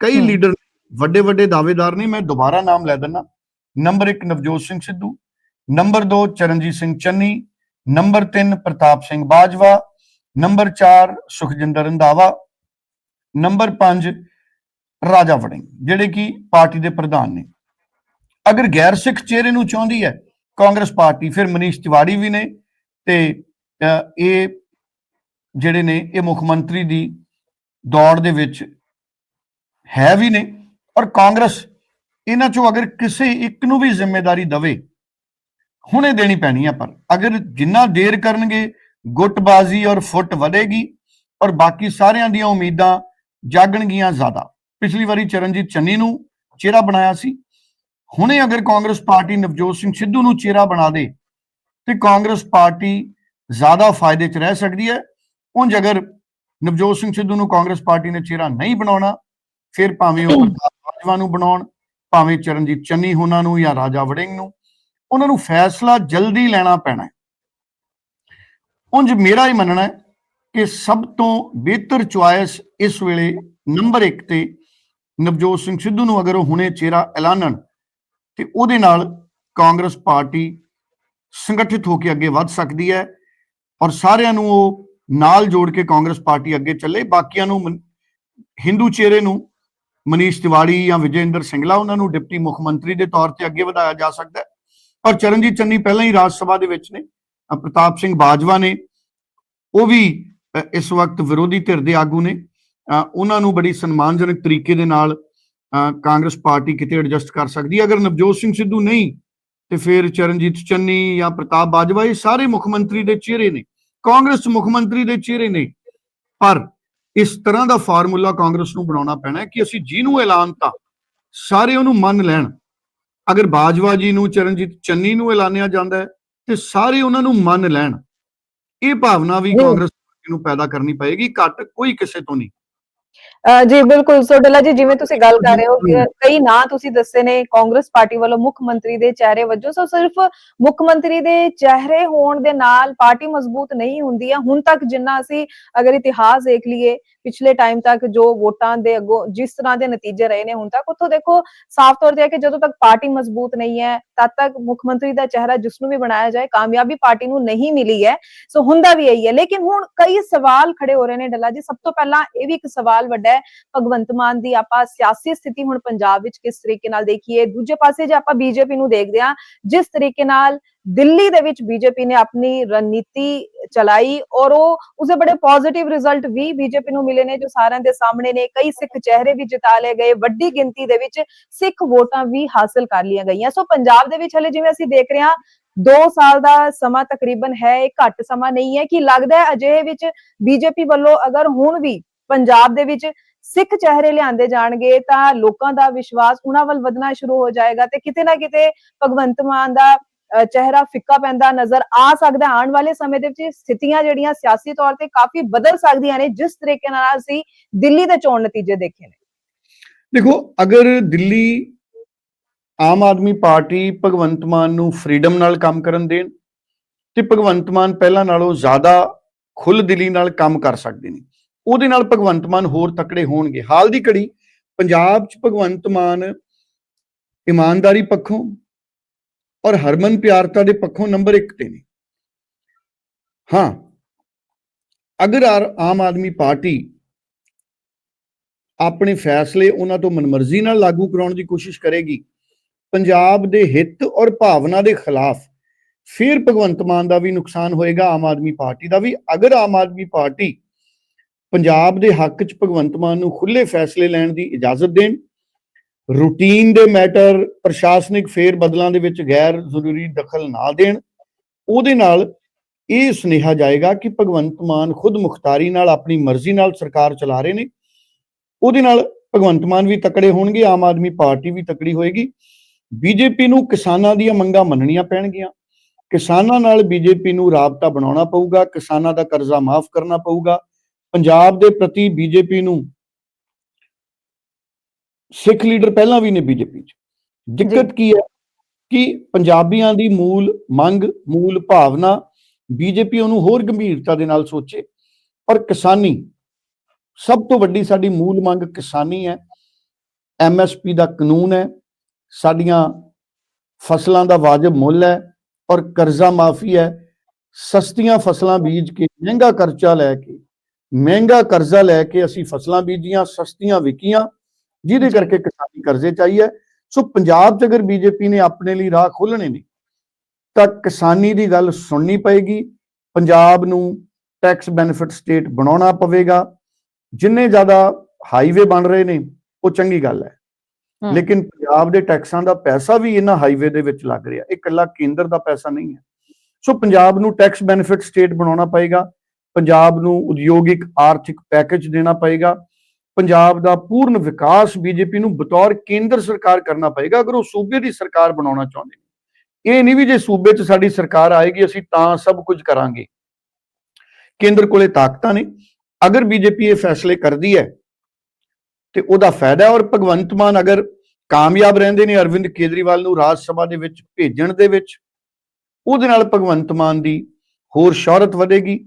ਕਈ। ਲੀਡਰ ਵੱਡੇ ਵੱਡੇ ਦਾਅਵੇਦਾਰ ਨੇ ਮੈਂ ਦੁਬਾਰਾ ਨਾਮ ਲੈ ਦਿੰਨਾ number 1 Navjot Singh Sidhu number 2 Charanjit Singh Channi number 3 Partap Singh Bajwa number 4 Sukhjinder Randhawa number 5 Raja Warring ਜਿਹੜੇ ਕਿ ਪਾਰਟੀ ਦੇ ਪ੍ਰਧਾਨ ਨੇ। ਅਗਰ ਗੈਰ ਸਿੱਖ ਚਿਹਰੇ ਨੂੰ ਚਾਹੁੰਦੀ ਹੈ ਕਾਂਗਰਸ ਪਾਰਟੀ ਫਿਰ ਮਨੀਸ਼ ਤਿਵਾੜੀ ਵੀ ਨੇ ਤੇ ਇਹ ਜਿਹੜੇ ਨੇ ਇਹ ਮੁੱਖ ਮੰਤਰੀ ਦੀ ਦੌੜ ਦੇ ਵਿੱਚ ਹੈ ਵੀ ਨੇ ਔਰ ਕਾਂਗਰਸ ਇਹਨਾਂ ਚੋਂ ਅਗਰ ਕਿਸੇ ਇੱਕ ਨੂੰ ਵੀ ਜ਼ਿੰਮੇਵਾਰੀ ਦਵੇ, ਹੁਣੇ ਦੇਣੀ ਪੈਣੀ ਹੈ ਪਰ। ਅਗਰ ਜਿੰਨਾ ਦੇਰ ਕਰਨਗੇ, ਗੁੱਟਬਾਜ਼ੀ ਔਰ ਫੁੱਟ ਵਧੇਗੀ ਔਰ ਬਾਕੀ ਸਾਰਿਆਂ ਦੀਆਂ ਉਮੀਦਾਂ ਜਾਗਣਗੀਆਂ ਜ਼ਿਆਦਾ। ਪਿਛਲੀ ਵਾਰੀ ਚਰਨਜੀਤ ਚੰਨੀ ਨੂੰ ਚਿਹਰਾ ਬਣਾਇਆ ਸੀ। ਹੁਣੇ ਅਗਰ ਕਾਂਗਰਸ ਪਾਰਟੀ ਨਵਜੋਤ ਸਿੰਘ ਸਿੱਧੂ ਨੂੰ ਚਿਹਰਾ ਬਣਾ ਦੇ, ਤੇ ਕਾਂਗਰਸ ਪਾਰਟੀ ਜ਼ਿਆਦਾ ਫਾਇਦੇ 'ਚ ਰਹਿ ਸਕਦੀ ਹੈ। ਉਂਝ ਅਗਰ ਨਵਜੋਤ ਸਿੰਘ ਸਿੱਧੂ ਨੂੰ ਕਾਂਗਰਸ ਪਾਰਟੀ ਨੇ ਚਿਹਰਾ ਨਹੀਂ ਬਣਾਉਣਾ, ਫਿਰ ਭਾਵੇਂ ਉਹ ਬਾਜਵਾ ਨੂੰ ਬਣਾਉਣ, ਭਾਵੇਂ ਚਰਨਜੀਤ ਚੰਨੀ ਹੋਣਾ ਨੂੰ ਜਾਂ ਰਾਜਾ ਵੜਿੰਗ ਨੂੰ, ਉਹਨਾਂ ਨੂੰ ਫੈਸਲਾ ਜਲਦੀ ਲੈਣਾ ਪੈਣਾ ਉਂਝ ਮੇਰਾ ਹੀ ਮੰਨਣਾ ਹੈ ਕਿ ਸਭ ਤੋਂ ਬਿਹਤਰ ਚੁਆਇਸ ਇਸ ਵੇਲੇ ਨੰਬਰ 1 ਤੇ ਨਵਜੋਤ ਸਿੰਘ ਸਿੱਧੂ ਨੂੰ ਅਗਰ ਉਹ ਹੁਣੇ ਚਿਹਰਾ ਐਲਾਨਣ ਤੇ ਉਹਦੇ ਨਾਲ ਕਾਂਗਰਸ ਪਾਰਟੀ ਸੰਗਠਿਤ ਹੋ ਕੇ ਅੱਗੇ ਵੱਧ ਸਕਦੀ ਹੈ ਔਰ ਸਾਰਿਆਂ ਨੂੰ ਉਹ ਨਾਲ ਜੋੜ ਕੇ ਕਾਂਗਰਸ ਪਾਰਟੀ ਅੱਗੇ ਚੱਲੇ। ਬਾਕੀਆਂ ਨੂੰ ਹਿੰਦੂ ਚਿਹਰੇ ਨੂੰ ਮਨੀਸ਼ ਤਿਵਾੜੀ ਜਾਂ ਵਿਜੇਂਦਰ ਸਿੰਗਲਾ, ਉਹਨਾਂ ਨੂੰ ਡਿਪਟੀ ਮੁੱਖ ਮੰਤਰੀ ਦੇ ਤੌਰ ਤੇ ਅੱਗੇ ਵਧਾਇਆ ਜਾ ਸਕਦਾ ਹੈ। ਔਰ ਚਰਨਜੀਤ ਚੰਨੀ ਪਹਿਲਾਂ ਹੀ ਰਾਜ ਸਭਾ ਦੇ ਵਿੱਚ ਨੇ ਪ੍ਰਤਾਪ ਸਿੰਘ ਬਾਜਵਾ ਨੇ, ਉਹ ਵੀ ਇਸ ਵਕਤ ਵਿਰੋਧੀ ਧਿਰ ਦੇ ਆਗੂ ਨੇ। ਉਹਨਾਂ ਨੂੰ ਬੜੀ ਸਨਮਾਨਜਨਕ ਤਰੀਕੇ ਦੇ ਨਾਲ ਕਾਂਗਰਸ ਪਾਰਟੀ ਕਿਤੇ ਐਡਜਸਟ ਕਰ ਸਕਦੀ ਹੈ। ਅਗਰ ਨਵਜੋਤ ਸਿੰਘ ਸਿੱਧੂ ਨਹੀਂ, ਤੇ ਫਿਰ ਚਰਨਜੀਤ ਚੰਨੀ ਜਾਂ ਪ੍ਰਤਾਪ ਬਾਜਵਾ, ਇਹ ਸਾਰੇ ਮੁੱਖ ਮੰਤਰੀ ਦੇ ਚਿਹਰੇ ਨੇ। ਕਾਂਗਰਸ ਮੁੱਖ ਮੰਤਰੀ ਦੇ ਚਿਹਰੇ ਨੇ। ਪਰ ਇਸ ਤਰ੍ਹਾਂ ਦਾ ਫਾਰਮੂਲਾ ਕਾਂਗਰਸ ਨੂੰ ਬਣਾਉਣਾ ਪੈਣਾ ਕਿ ਅਸੀਂ ਜਿਹਨੂੰ ਐਲਾਨ ਤਾਂ ਸਾਰੇ ਉਹਨੂੰ ਮੰਨ ਲੈਣ। ਅਗਰ ਬਾਜਵਾ ਜੀ ਨੂੰ ਚਰਨਜੀਤ ਚੰਨੀ ਨੂੰ ਐਲਾਨਿਆ ਜਾਂਦਾ ਹੈ ਤੇ ਸਾਰੇ ਉਹਨਾਂ ਨੂੰ ਮੰਨ ਲੈਣ। ਇਹ ਭਾਵਨਾ ਵੀ। ਕਾਂਗਰਸ ਨੂੰ ਪੈਦਾ ਕਰਨੀ ਪਏਗੀ ਘੱਟ ਕੋਈ ਕਿਸੇ ਤੋਂ ਨਹੀਂ। ਜੀ ਬਿਲਕੁਲ ਸੋ ਡੱਲਾ ਜੀ ਜਿਵੇਂ ਤੁਸੀਂ ਗੱਲ ਕਰ ਰਹੇ ਹੋ ਕਿ ਕਈ ਨਾਂ ਤੁਸੀਂ ਦੱਸੇ ਨੇ ਕਾਂਗਰਸ ਪਾਰਟੀ ਵੱਲੋਂ ਮੁੱਖ ਮੰਤਰੀ ਦੇ ਚਿਹਰੇ ਵਜੋਂ ਸੋ ਸਿਰਫ ਮੁੱਖ ਮੰਤਰੀ ਦੇ ਚਿਹਰੇ ਹੋਣ ਦੇ ਨਾਲ ਪਾਰਟੀ ਮਜ਼ਬੂਤ ਨਹੀਂ ਹੁੰਦੀ ਹੈ ਹੁਣ ਤੱਕ ਜਿੰਨਾ ਅਸੀਂ ਅਗਰ ਇਤਿਹਾਸ ਦੇਖ ਲਈਏ ਪਿਛਲੇ ਟਾਈਮ ਤੱਕ ਜੋ ਵੋਟਾਂ ਦੇ ਅੱਗੋਂ ਜਿਸ ਤਰ੍ਹਾਂ ਦੇ ਨਤੀਜੇ ਰਹੇ ਨੇ ਹੁਣ ਤੱਕ ਉੱਥੋਂ ਦੇਖੋ ਸਾਫ਼ ਤੌਰ ਤੇ ਹੈ ਕਿ ਜਦੋਂ ਤੱਕ ਪਾਰਟੀ ਮਜ਼ਬੂਤ ਨਹੀਂ ਹੈ ਤਦ ਤੱਕ ਮੁੱਖ ਮੰਤਰੀ ਦਾ ਚਿਹਰਾ ਜਿਸ ਨੂੰ ਵੀ ਬਣਾਇਆ ਜਾਏ ਕਾਮਯਾਬੀ ਪਾਰਟੀ ਨੂੰ ਨਹੀਂ ਮਿਲੀ ਹੈ। ਸੋ ਹੁੰਦਾ ਵੀ ਇਹੀ ਹੈ। ਲੇਕਿਨ ਹੁਣ ਕਈ ਸਵਾਲ ਖੜੇ ਹੋ ਰਹੇ ਨੇ ਡੱਲਾ ਜੀ। ਸਭ ਤੋਂ ਪਹਿਲਾਂ ਇਹ ਵੀ ਇੱਕ ਸਵਾਲ ਵੱਡਾ ਹੈ ਭਗਵੰਤ ਮਾਨ ਦੀ ਆਪਾਂ ਸਿਆਸੀ ਸਥਿਤੀ ਹੁਣ ਪੰਜਾਬ ਵਿੱਚ ਕਿਸ ਤਰੀਕੇ ਨਾਲ ਦੇਖੀਏ। ਦੂਜੇ ਪਾਸੇ ਜੇ ਆਪਾਂ ਬੀਜੇਪੀ ਨੂੰ ਦੇਖਦੇ ਹਾਂ, ਜਿਸ ਤਰੀਕੇ ਨਾਲ ਦਿੱਲੀ ਦੇ ਵਿੱਚ ਬੀਜੇਪੀ ਨੇ ਆਪਣੀ ਰਣਨੀਤੀ ਚਲਾਈ ਔਰ ਉਹ ਉਸੇ ਬੜੇ ਪੋਜ਼ਿਟਿਵ ਰਿਜ਼ਲਟ ਵੀ ਬੀਜੇਪੀ ਨੂੰ ਮਿਲੇ ਨੇ, ਜੋ ਸਾਰਿਆਂ ਦੇ ਸਾਹਮਣੇ ਨੇ। ਕਈ ਸਿੱਖ ਚਿਹਰੇ ਵੀ ਜਿਤਾ ਲਏ ਗਏ, ਵੱਡੀ ਗਿਣਤੀ ਦੇ ਵਿੱਚ ਸਿੱਖ ਵੋਟਾਂ ਵੀ ਹਾਸਲ ਕਰ ਲਈਆਂ ਗਈਆਂ। ਸੋ ਪੰਜਾਬ ਦੇ ਵਿੱਚ ਹਲੇ ਜਿਵੇਂ ਅਸੀਂ ਦੇਖ ਰਹੇ ਹਾਂ 2 ਸਾਲ ਦਾ ਸਮਾਂ ਤਕਰੀਬਨ ਹੈ, ਇਹ ਘੱਟ ਸਮਾਂ ਨਹੀਂ ਹੈ। ਕਿ ਲੱਗਦਾ ਹੈ ਅਜਿਹੇ ਵਿੱਚ ਬੀਜੇਪੀ ਵੱਲੋਂ ਅਗਰ ਹੁਣ ਵੀ ਪੰਜਾਬ ਦੇ ਵਿੱਚ ਸਿੱਖ ਚਿਹਰੇ ਲਿਆਂਦੇ ਜਾਣਗੇ ਤਾਂ ਲੋਕਾਂ ਦਾ ਵਿਸ਼ਵਾਸ ਉਹਨਾਂ ਵੱਲ ਵਧਣਾ ਸ਼ੁਰੂ ਹੋ ਜਾਏਗਾ ਤੇ ਕਿਤੇ ਨਾ ਕਿਤੇ ਭਗਵੰਤ ਮਾਨ ਦਾ ਚਿਹਰਾ ਫਿੱਕਾ ਪੈਂਦਾ ਨਜ਼ਰ ਆ ਸਕਦਾ ਆਉਣ ਵਾਲੇ ਸਮੇਂ ਦੇ ਵਿੱਚ ਸਥਿਤੀਆਂ ਜਿਹੜੀਆਂ ਸਿਆਸੀ ਤੌਰ ਤੇ ਕਾਫੀ ਬਦਲ ਸਕਦੀਆਂ ਨੇ, ਜਿਸ ਤਰੀਕੇ ਨਾਲ ਅਸੀਂ ਦਿੱਲੀ ਦੇ ਚੋਣ ਨਤੀਜੇ ਦੇਖੇ ਨੇ। ਦੇਖੋ, ਅਗਰ ਦਿੱਲੀ ਆਮ ਆਦਮੀ ਪਾਰਟੀ ਭਗਵੰਤ ਮਾਨ ਨੂੰ ਫਰੀडम ਨਾਲ ਕੰਮ ਕਰਨ ਦੇਣ, ਤੇ ਭਗਵੰਤ ਮਾਨ ਪਹਿਲਾਂ ਨਾਲੋਂ ਜ਼ਿਆਦਾ ਖੁੱਲ੍ਹ ਦਿਲੀ ਨਾਲ ਕੰਮ ਕਰ ਸਕਦੇ ਨੇ। ਉਹਦੇ ਨਾਲ ਭਗਵੰਤ ਮਾਨ ਹੋਰ ਤਕੜੇ ਹੋਣਗੇ। ਹਾਲ ਦੀ ਘੜੀ, ਪੰਜਾਬ 'ਚ ਭਗਵੰਤ ਮਾਨ ਇਮਾਨਦਾਰੀ ਪੱਖੋਂ ਔਰ ਹਰਮਨ ਪਿਆਰਤਾ ਦੇ ਪੱਖੋਂ ਨੰਬਰ 1 ਤੇ ਨੇ। ਹਾਂ, ਅਗਰ ਆਮ ਆਦਮੀ ਪਾਰਟੀ ਆਪਣੇ ਫੈਸਲੇ ਉਹਨਾਂ ਤੋਂ ਮਨਮਰਜ਼ੀ ਨਾਲ ਲਾਗੂ ਕਰਾਉਣ ਦੀ ਕੋਸ਼ਿਸ਼ ਕਰੇਗੀ, ਪੰਜਾਬ ਦੇ ਹਿੱਤ ਔਰ ਭਾਵਨਾ ਦੇ ਖਿਲਾਫ ਫਿਰ ਭਗਵੰਤ ਮਾਨ ਦਾ ਵੀ ਨੁਕਸਾਨ ਹੋਏਗਾ, ਆਮ ਆਦਮੀ ਪਾਰਟੀ ਦਾ ਵੀ। ਅਗਰ ਆਮ ਆਦਮੀ ਪਾਰਟੀ ਪੰਜਾਬ ਦੇ ਹੱਕ 'ਚ ਭਗਵੰਤ ਮਾਨ ਨੂੰ ਖੁੱਲੇ ਫੈਸਲੇ ਲੈਣ ਦੀ ਇਜਾਜ਼ਤ ਦੇਣ ਰੂਟੀਨ ਦੇ ਮੈਟਰ ਪ੍ਰਸ਼ਾਸਨਿਕ ਫੇਰ ਬਦਲਾਂ ਦੇ ਵਿੱਚ ਗੈਰ ਜ਼ਰੂਰੀ ਦਖਲ ਨਾ ਦੇਣ, ਉਹਦੇ ਨਾਲ ਇਹ ਸੁਨੇਹਾ ਜਾਏਗਾ ਕਿ ਭਗਵੰਤ ਮਾਨ ਖੁਦ ਮੁਖਤਾਰੀ ਨਾਲ ਆਪਣੀ ਮਰਜ਼ੀ ਨਾਲ ਸਰਕਾਰ ਚਲਾ ਰਹੇ ਨੇ। ਉਹਦੇ ਨਾਲ ਭਗਵੰਤ ਮਾਨ ਵੀ ਤਕੜੇ ਹੋਣਗੇ, ਆਮ ਆਦਮੀ ਪਾਰਟੀ ਵੀ ਤਕੜੀ ਹੋਏਗੀ। ਬੀਜੇਪੀ ਨੂੰ ਕਿਸਾਨਾਂ ਦੀਆਂ ਮੰਗਾਂ ਮੰਨਣੀਆਂ ਪੈਣਗੀਆਂ। ਕਿਸਾਨਾਂ ਨਾਲ ਬੀਜੇਪੀ ਨੂੰ ਰਾਬਤਾ ਬਣਾਉਣਾ ਪਊਗਾ, ਕਿਸਾਨਾਂ ਦਾ ਕਰਜ਼ਾ ਮਾਫ ਕਰਨਾ ਪਊਗਾ। ਪੰਜਾਬ ਦੇ ਪ੍ਰਤੀ ਬੀਜੇਪੀ ਨੂੰ ਸਿੱਖ ਲੀਡਰ ਪਹਿਲਾਂ ਵੀ ਨੇ ਬੀਜੇਪੀ 'ਚ। ਦਿੱਕਤ ਕੀ ਹੈ? ਕਿ ਪੰਜਾਬੀਆਂ ਦੀ ਮੂਲ ਮੰਗ ਮੂਲ ਭਾਵਨਾ ਬੀਜੇਪੀ ਉਹਨੂੰ ਹੋਰ ਗੰਭੀਰਤਾ ਦੇ ਨਾਲ ਸੋਚੇ। ਔਰ ਕਿਸਾਨੀ ਸਭ ਤੋਂ ਵੱਡੀ ਸਾਡੀ ਮੂਲ ਮੰਗ ਕਿਸਾਨੀ ਹੈ। ਐਮਐਸਪੀ ਦਾ ਕਾਨੂੰਨ ਹੈ। ਸਾਡੀਆਂ ਫਸਲਾਂ ਦਾ ਵਾਜਬ ਮੁੱਲ ਹੈ। ਔਰ ਕਰਜ਼ਾ ਮਾਫੀ ਹੈ। ਸਸਤੀਆਂ ਫਸਲਾਂ ਬੀਜ ਕੇ ਮਹਿੰਗਾ ਕਰਜ਼ਾ ਲੈ ਕੇ ਮਹਿੰਗਾ ਕਰਜ਼ਾ ਲੈ ਕੇ ਅਸੀਂ ਫਸਲਾਂ ਬੀਜੀਆਂ ਸਸਤੀਆਂ ਵਿਕੀਆਂ ਜਿਹਦੇ ਕਰਕੇ ਕਿਸਾਨੀ ਕਰਜ਼ੇ ਚਾਹੀਏ ਸੋ ਪੰਜਾਬ 'ਚ ਅਗਰ ਬੀਜੇਪੀ ਨੇ ਆਪਣੇ ਲਈ ਰਾਹ ਖੋਲਣੇ ਨੇ ਤਾਂ ਕਿਸਾਨੀ ਦੀ ਗੱਲ ਸੁਣਨੀ ਪਏਗੀ। ਪੰਜਾਬ ਨੂੰ ਟੈਕਸ ਬੈਨੀਫਿਟ ਸਟੇਟ ਬਣਾਉਣਾ ਪਵੇਗਾ। ਜਿੰਨੇ ਜ਼ਿਆਦਾ ਹਾਈਵੇ ਬਣ ਰਹੇ ਨੇ ਉਹ ਚੰਗੀ ਗੱਲ ਹੈ। ਲੇਕਿਨ ਪੰਜਾਬ ਦੇ ਟੈਕਸਾਂ ਦਾ ਪੈਸਾ ਵੀ ਇਹਨਾਂ ਹਾਈਵੇ ਦੇ ਵਿੱਚ ਲੱਗ ਰਿਹਾ। ਇਹ ਇਕੱਲਾ ਕੇਂਦਰ ਦਾ ਪੈਸਾ ਨਹੀਂ ਹੈ। ਸੋ ਪੰਜਾਬ ਨੂੰ ਟੈਕਸ ਬੈਨੀਫਿਟ ਸਟੇਟ ਬਣਾਉਣਾ ਪਏਗਾ। ਪੰਜਾਬ ਨੂੰ ਉਦਯੋਗਿਕ ਆਰਥਿਕ ਪੈਕੇਜ ਦੇਣਾ ਪਏਗਾ। ਪੰਜਾਬ ਦਾ ਪੂਰਨ ਵਿਕਾਸ ਬੀਜੇਪੀ ਨੂੰ ਬਤੌਰ ਕੇਂਦਰ ਸਰਕਾਰ ਕਰਨਾ ਪਏਗਾ, ਅਗਰ ਉਹ ਸੂਬੇ ਦੀ ਸਰਕਾਰ ਬਣਾਉਣਾ ਚਾਹੁੰਦੇ ਨੇ। ਇਹ ਨਹੀਂ ਵੀ ਜੇ ਸੂਬੇ 'ਚ ਸਾਡੀ ਸਰਕਾਰ ਆਏਗੀ, ਅਸੀਂ ਤਾਂ ਸਭ ਕੁਝ ਕਰਾਂਗੇ। ਕੇਂਦਰ ਕੋਲੇ ਤਾਕਤਾਂ ਨੇ। ਅਗਰ ਬੀਜੇਪੀ ਇਹ ਫੈਸਲੇ ਕਰਦੀ ਹੈ, ਤੇ ਉਹਦਾ ਫਾਇਦਾ ਔਰ ਭਗਵੰਤ ਮਾਨ ਅਗਰ ਕਾਮਯਾਬ ਰਹਿੰਦੇ ਨੇ ਅਰਵਿੰਦ ਕੇਜਰੀਵਾਲ ਨੂੰ ਰਾਜ ਸਭਾ ਦੇ ਵਿੱਚ ਭੇਜਣ ਦੇ ਵਿੱਚ, ਉਹਦੇ ਨਾਲ ਭਗਵੰਤ ਮਾਨ ਦੀ ਹੋਰ ਸ਼ੌਹਰਤ ਵਧੇਗੀ।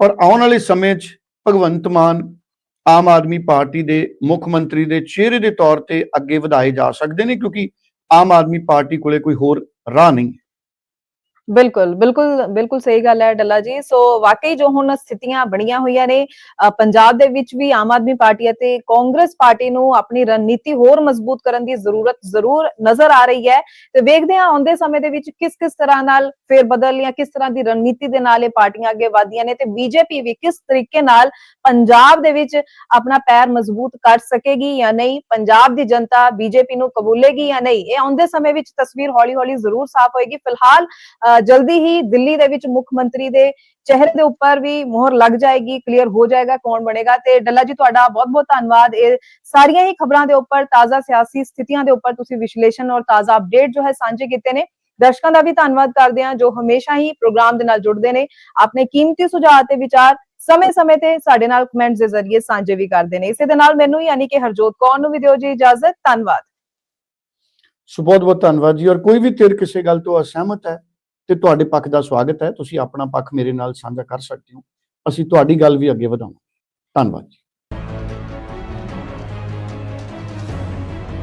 ਔਰ ਆਉਣ ਵਾਲੇ ਸਮੇਂ 'ਚ ਭਗਵੰਤ ਮਾਨ ਆਮ ਆਦਮੀ ਪਾਰਟੀ ਦੇ ਮੁੱਖ ਮੰਤਰੀ ਦੇ ਚਿਹਰੇ ਦੇ ਤੌਰ ਤੇ ਅੱਗੇ ਵਧਾਏ ਜਾ ਸਕਦੇ ਨੇ ਕਿਉਂਕਿ ਆਮ ਆਦਮੀ ਪਾਰਟੀ ਕੋਲੇ ਕੋਈ ਹੋਰ ਰਾਹ ਨਹੀਂ ਹੈ। ਬਿਲਕੁਲ ਬਿਲਕੁਲ ਬਿਲਕੁਲ ਸਹੀ ਗੱਲ ਹੈ ਡੱਲਾ ਜੀ। ਸੋ ਵਾਕਈ ਜੋ ਹੁਣ ਸਥਿਤੀਆਂ ਬਣੀਆਂ ਹੋਈਆਂ ਨੇ ਪੰਜਾਬ ਦੇ ਵਿੱਚ ਵੀ ਆਮ ਆਦਮੀ ਪਾਰਟੀ ਅਤੇ ਕਾਂਗਰਸ ਪਾਰਟੀ ਨੂੰ ਆਪਣੀ ਰਣਨੀਤੀ ਹੋਰ ਮਜ਼ਬੂਤ ਕਰਨ ਦੀ ਜ਼ਰੂਰਤ ਜ਼ਰੂਰ ਨਜ਼ਰ ਆ ਰਹੀ ਹੈ। ਤੇ ਵੇਖਦੇ ਹਾਂ ਆਉਂਦੇ ਸਮੇਂ ਦੇ ਵਿੱਚ ਕਿਸ ਕਿਸ ਤਰ੍ਹਾਂ ਨਾਲ ਫੇਰ ਬਦਲ ਜਾਂ ਕਿਸ ਤਰ੍ਹਾਂ ਦੀ ਰਣਨੀਤੀ ਦੇ ਨਾਲ ਇਹ ਪਾਰਟੀਆਂ ਅੱਗੇ ਵਧਦੀਆਂ ਨੇ ਤੇ ਬੀਜੇਪੀ ਵੀ ਕਿਸ ਤਰੀਕੇ ਨਾਲ ਪੰਜਾਬ ਦੇ ਵਿੱਚ ਆਪਣਾ ਪੈਰ ਮਜ਼ਬੂਤ ਕਰ ਸਕੇਗੀ ਜਾਂ ਨਹੀਂ, ਪੰਜਾਬ ਦੀ ਜਨਤਾ ਬੀਜੇਪੀ ਨੂੰ ਕਬੂਲੇਗੀ ਜਾਂ ਨਹੀਂ। ਇਹ ਆਉਂਦੇ ਸਮੇਂ ਵਿੱਚ ਤਸਵੀਰ ਹੌਲੀ-ਹੌਲੀ ਜ਼ਰੂਰ ਸਾਫ਼ ਹੋਏਗੀ। ਫਿਲਹਾਲ ਜਲਦੀ ਹੀ ਦਿੱਲੀ ਦੇ ਵਿੱਚ ਮੁੱਖ ਮੰਤਰੀ ਦੇ ਚਿਹਰੇ ਦੇ ਉੱਪਰ ਵੀ ਮੋਹਰ ਲੱਗ ਜਾਏਗੀ ਕਲੀਅਰ ਹੋ ਜਾਏਗਾ ਕੌਣ ਬਣੇਗਾ ਤੇ ਡੱਲਾ ਜੀ, ਤੁਹਾਡਾ ਬਹੁਤ-ਬਹੁਤ ਧੰਨਵਾਦ। ਇਹ ਸਾਰੀਆਂ ਹੀ ਖਬਰਾਂ ਦੇ ਉੱਪਰ ਤਾਜ਼ਾ ਸਿਆਸੀ ਸਥਿਤੀਆਂ ਦੇ ਉੱਪਰ ਤੁਸੀਂ ਵਿਸ਼ਲੇਸ਼ਣ ਔਰ ਤਾਜ਼ਾ ਅਪਡੇਟ ਜੋ ਹੈ ਸਾਂਝੇ ਕੀਤੇ ਨੇ। ਦਰਸ਼ਕਾਂ ਦਾ ਵੀ ਧੰਨਵਾਦ ਕਰਦੇ ਹਾਂ ਜੋ ਹਮੇਸ਼ਾ ਹੀ ਪ੍ਰੋਗਰਾਮ ਦੇ ਨਾਲ ਜੁੜਦੇ ਨੇ, ਆਪਣੇ ਕੀਮਤੀ ਸੁਝਾਅ ਤੇ ਵਿਚਾਰ ਸਮੇਂ-ਸਮੇਂ ਤੇ ਸਾਡੇ ਨਾਲ ਕਮੈਂਟਸ ਦੇ ਜ਼ਰੀਏ ਸਾਂਝੇ ਵੀ ਕਰਦੇ ਨੇ। ਇਸੇ ਦੇ ਨਾਲ ਮੈਨੂੰ ਯਾਨੀ ਕਿ ਹਰਜੋਤ ਕੌਰ ਨੂੰ ਵੀ ਦਿਓ ਜੀ ਇਜਾਜ਼ਤ। ਧੰਨਵਾਦ। ਸੋ ਬਹੁਤ ਬਹੁਤ ਧੰਨਵਾਦ ਜੀ। ਔਰ ਕੋਈ ਵੀ ਧਿਰ ਕਿਸੇ ਗੱਲ ਤੋਂ ਅਸਹਿਮਤ ਹੈ ਤੇ ਤੁਹਾਡੇ ਪੱਖ ਦਾ ਸਵਾਗਤ ਹੈ। ਤੁਸੀਂ ਆਪਣਾ ਪੱਖ ਮੇਰੇ ਨਾਲ ਸਾਂਝਾ ਕਰ ਸਕਦੇ ਹੋ। ਅਸੀਂ ਤੁਹਾਡੀ ਗੱਲ ਵੀ ਅੱਗੇ ਵਧਾਵਾਂਗੇ। ਧੰਨਵਾਦ ਜੀ।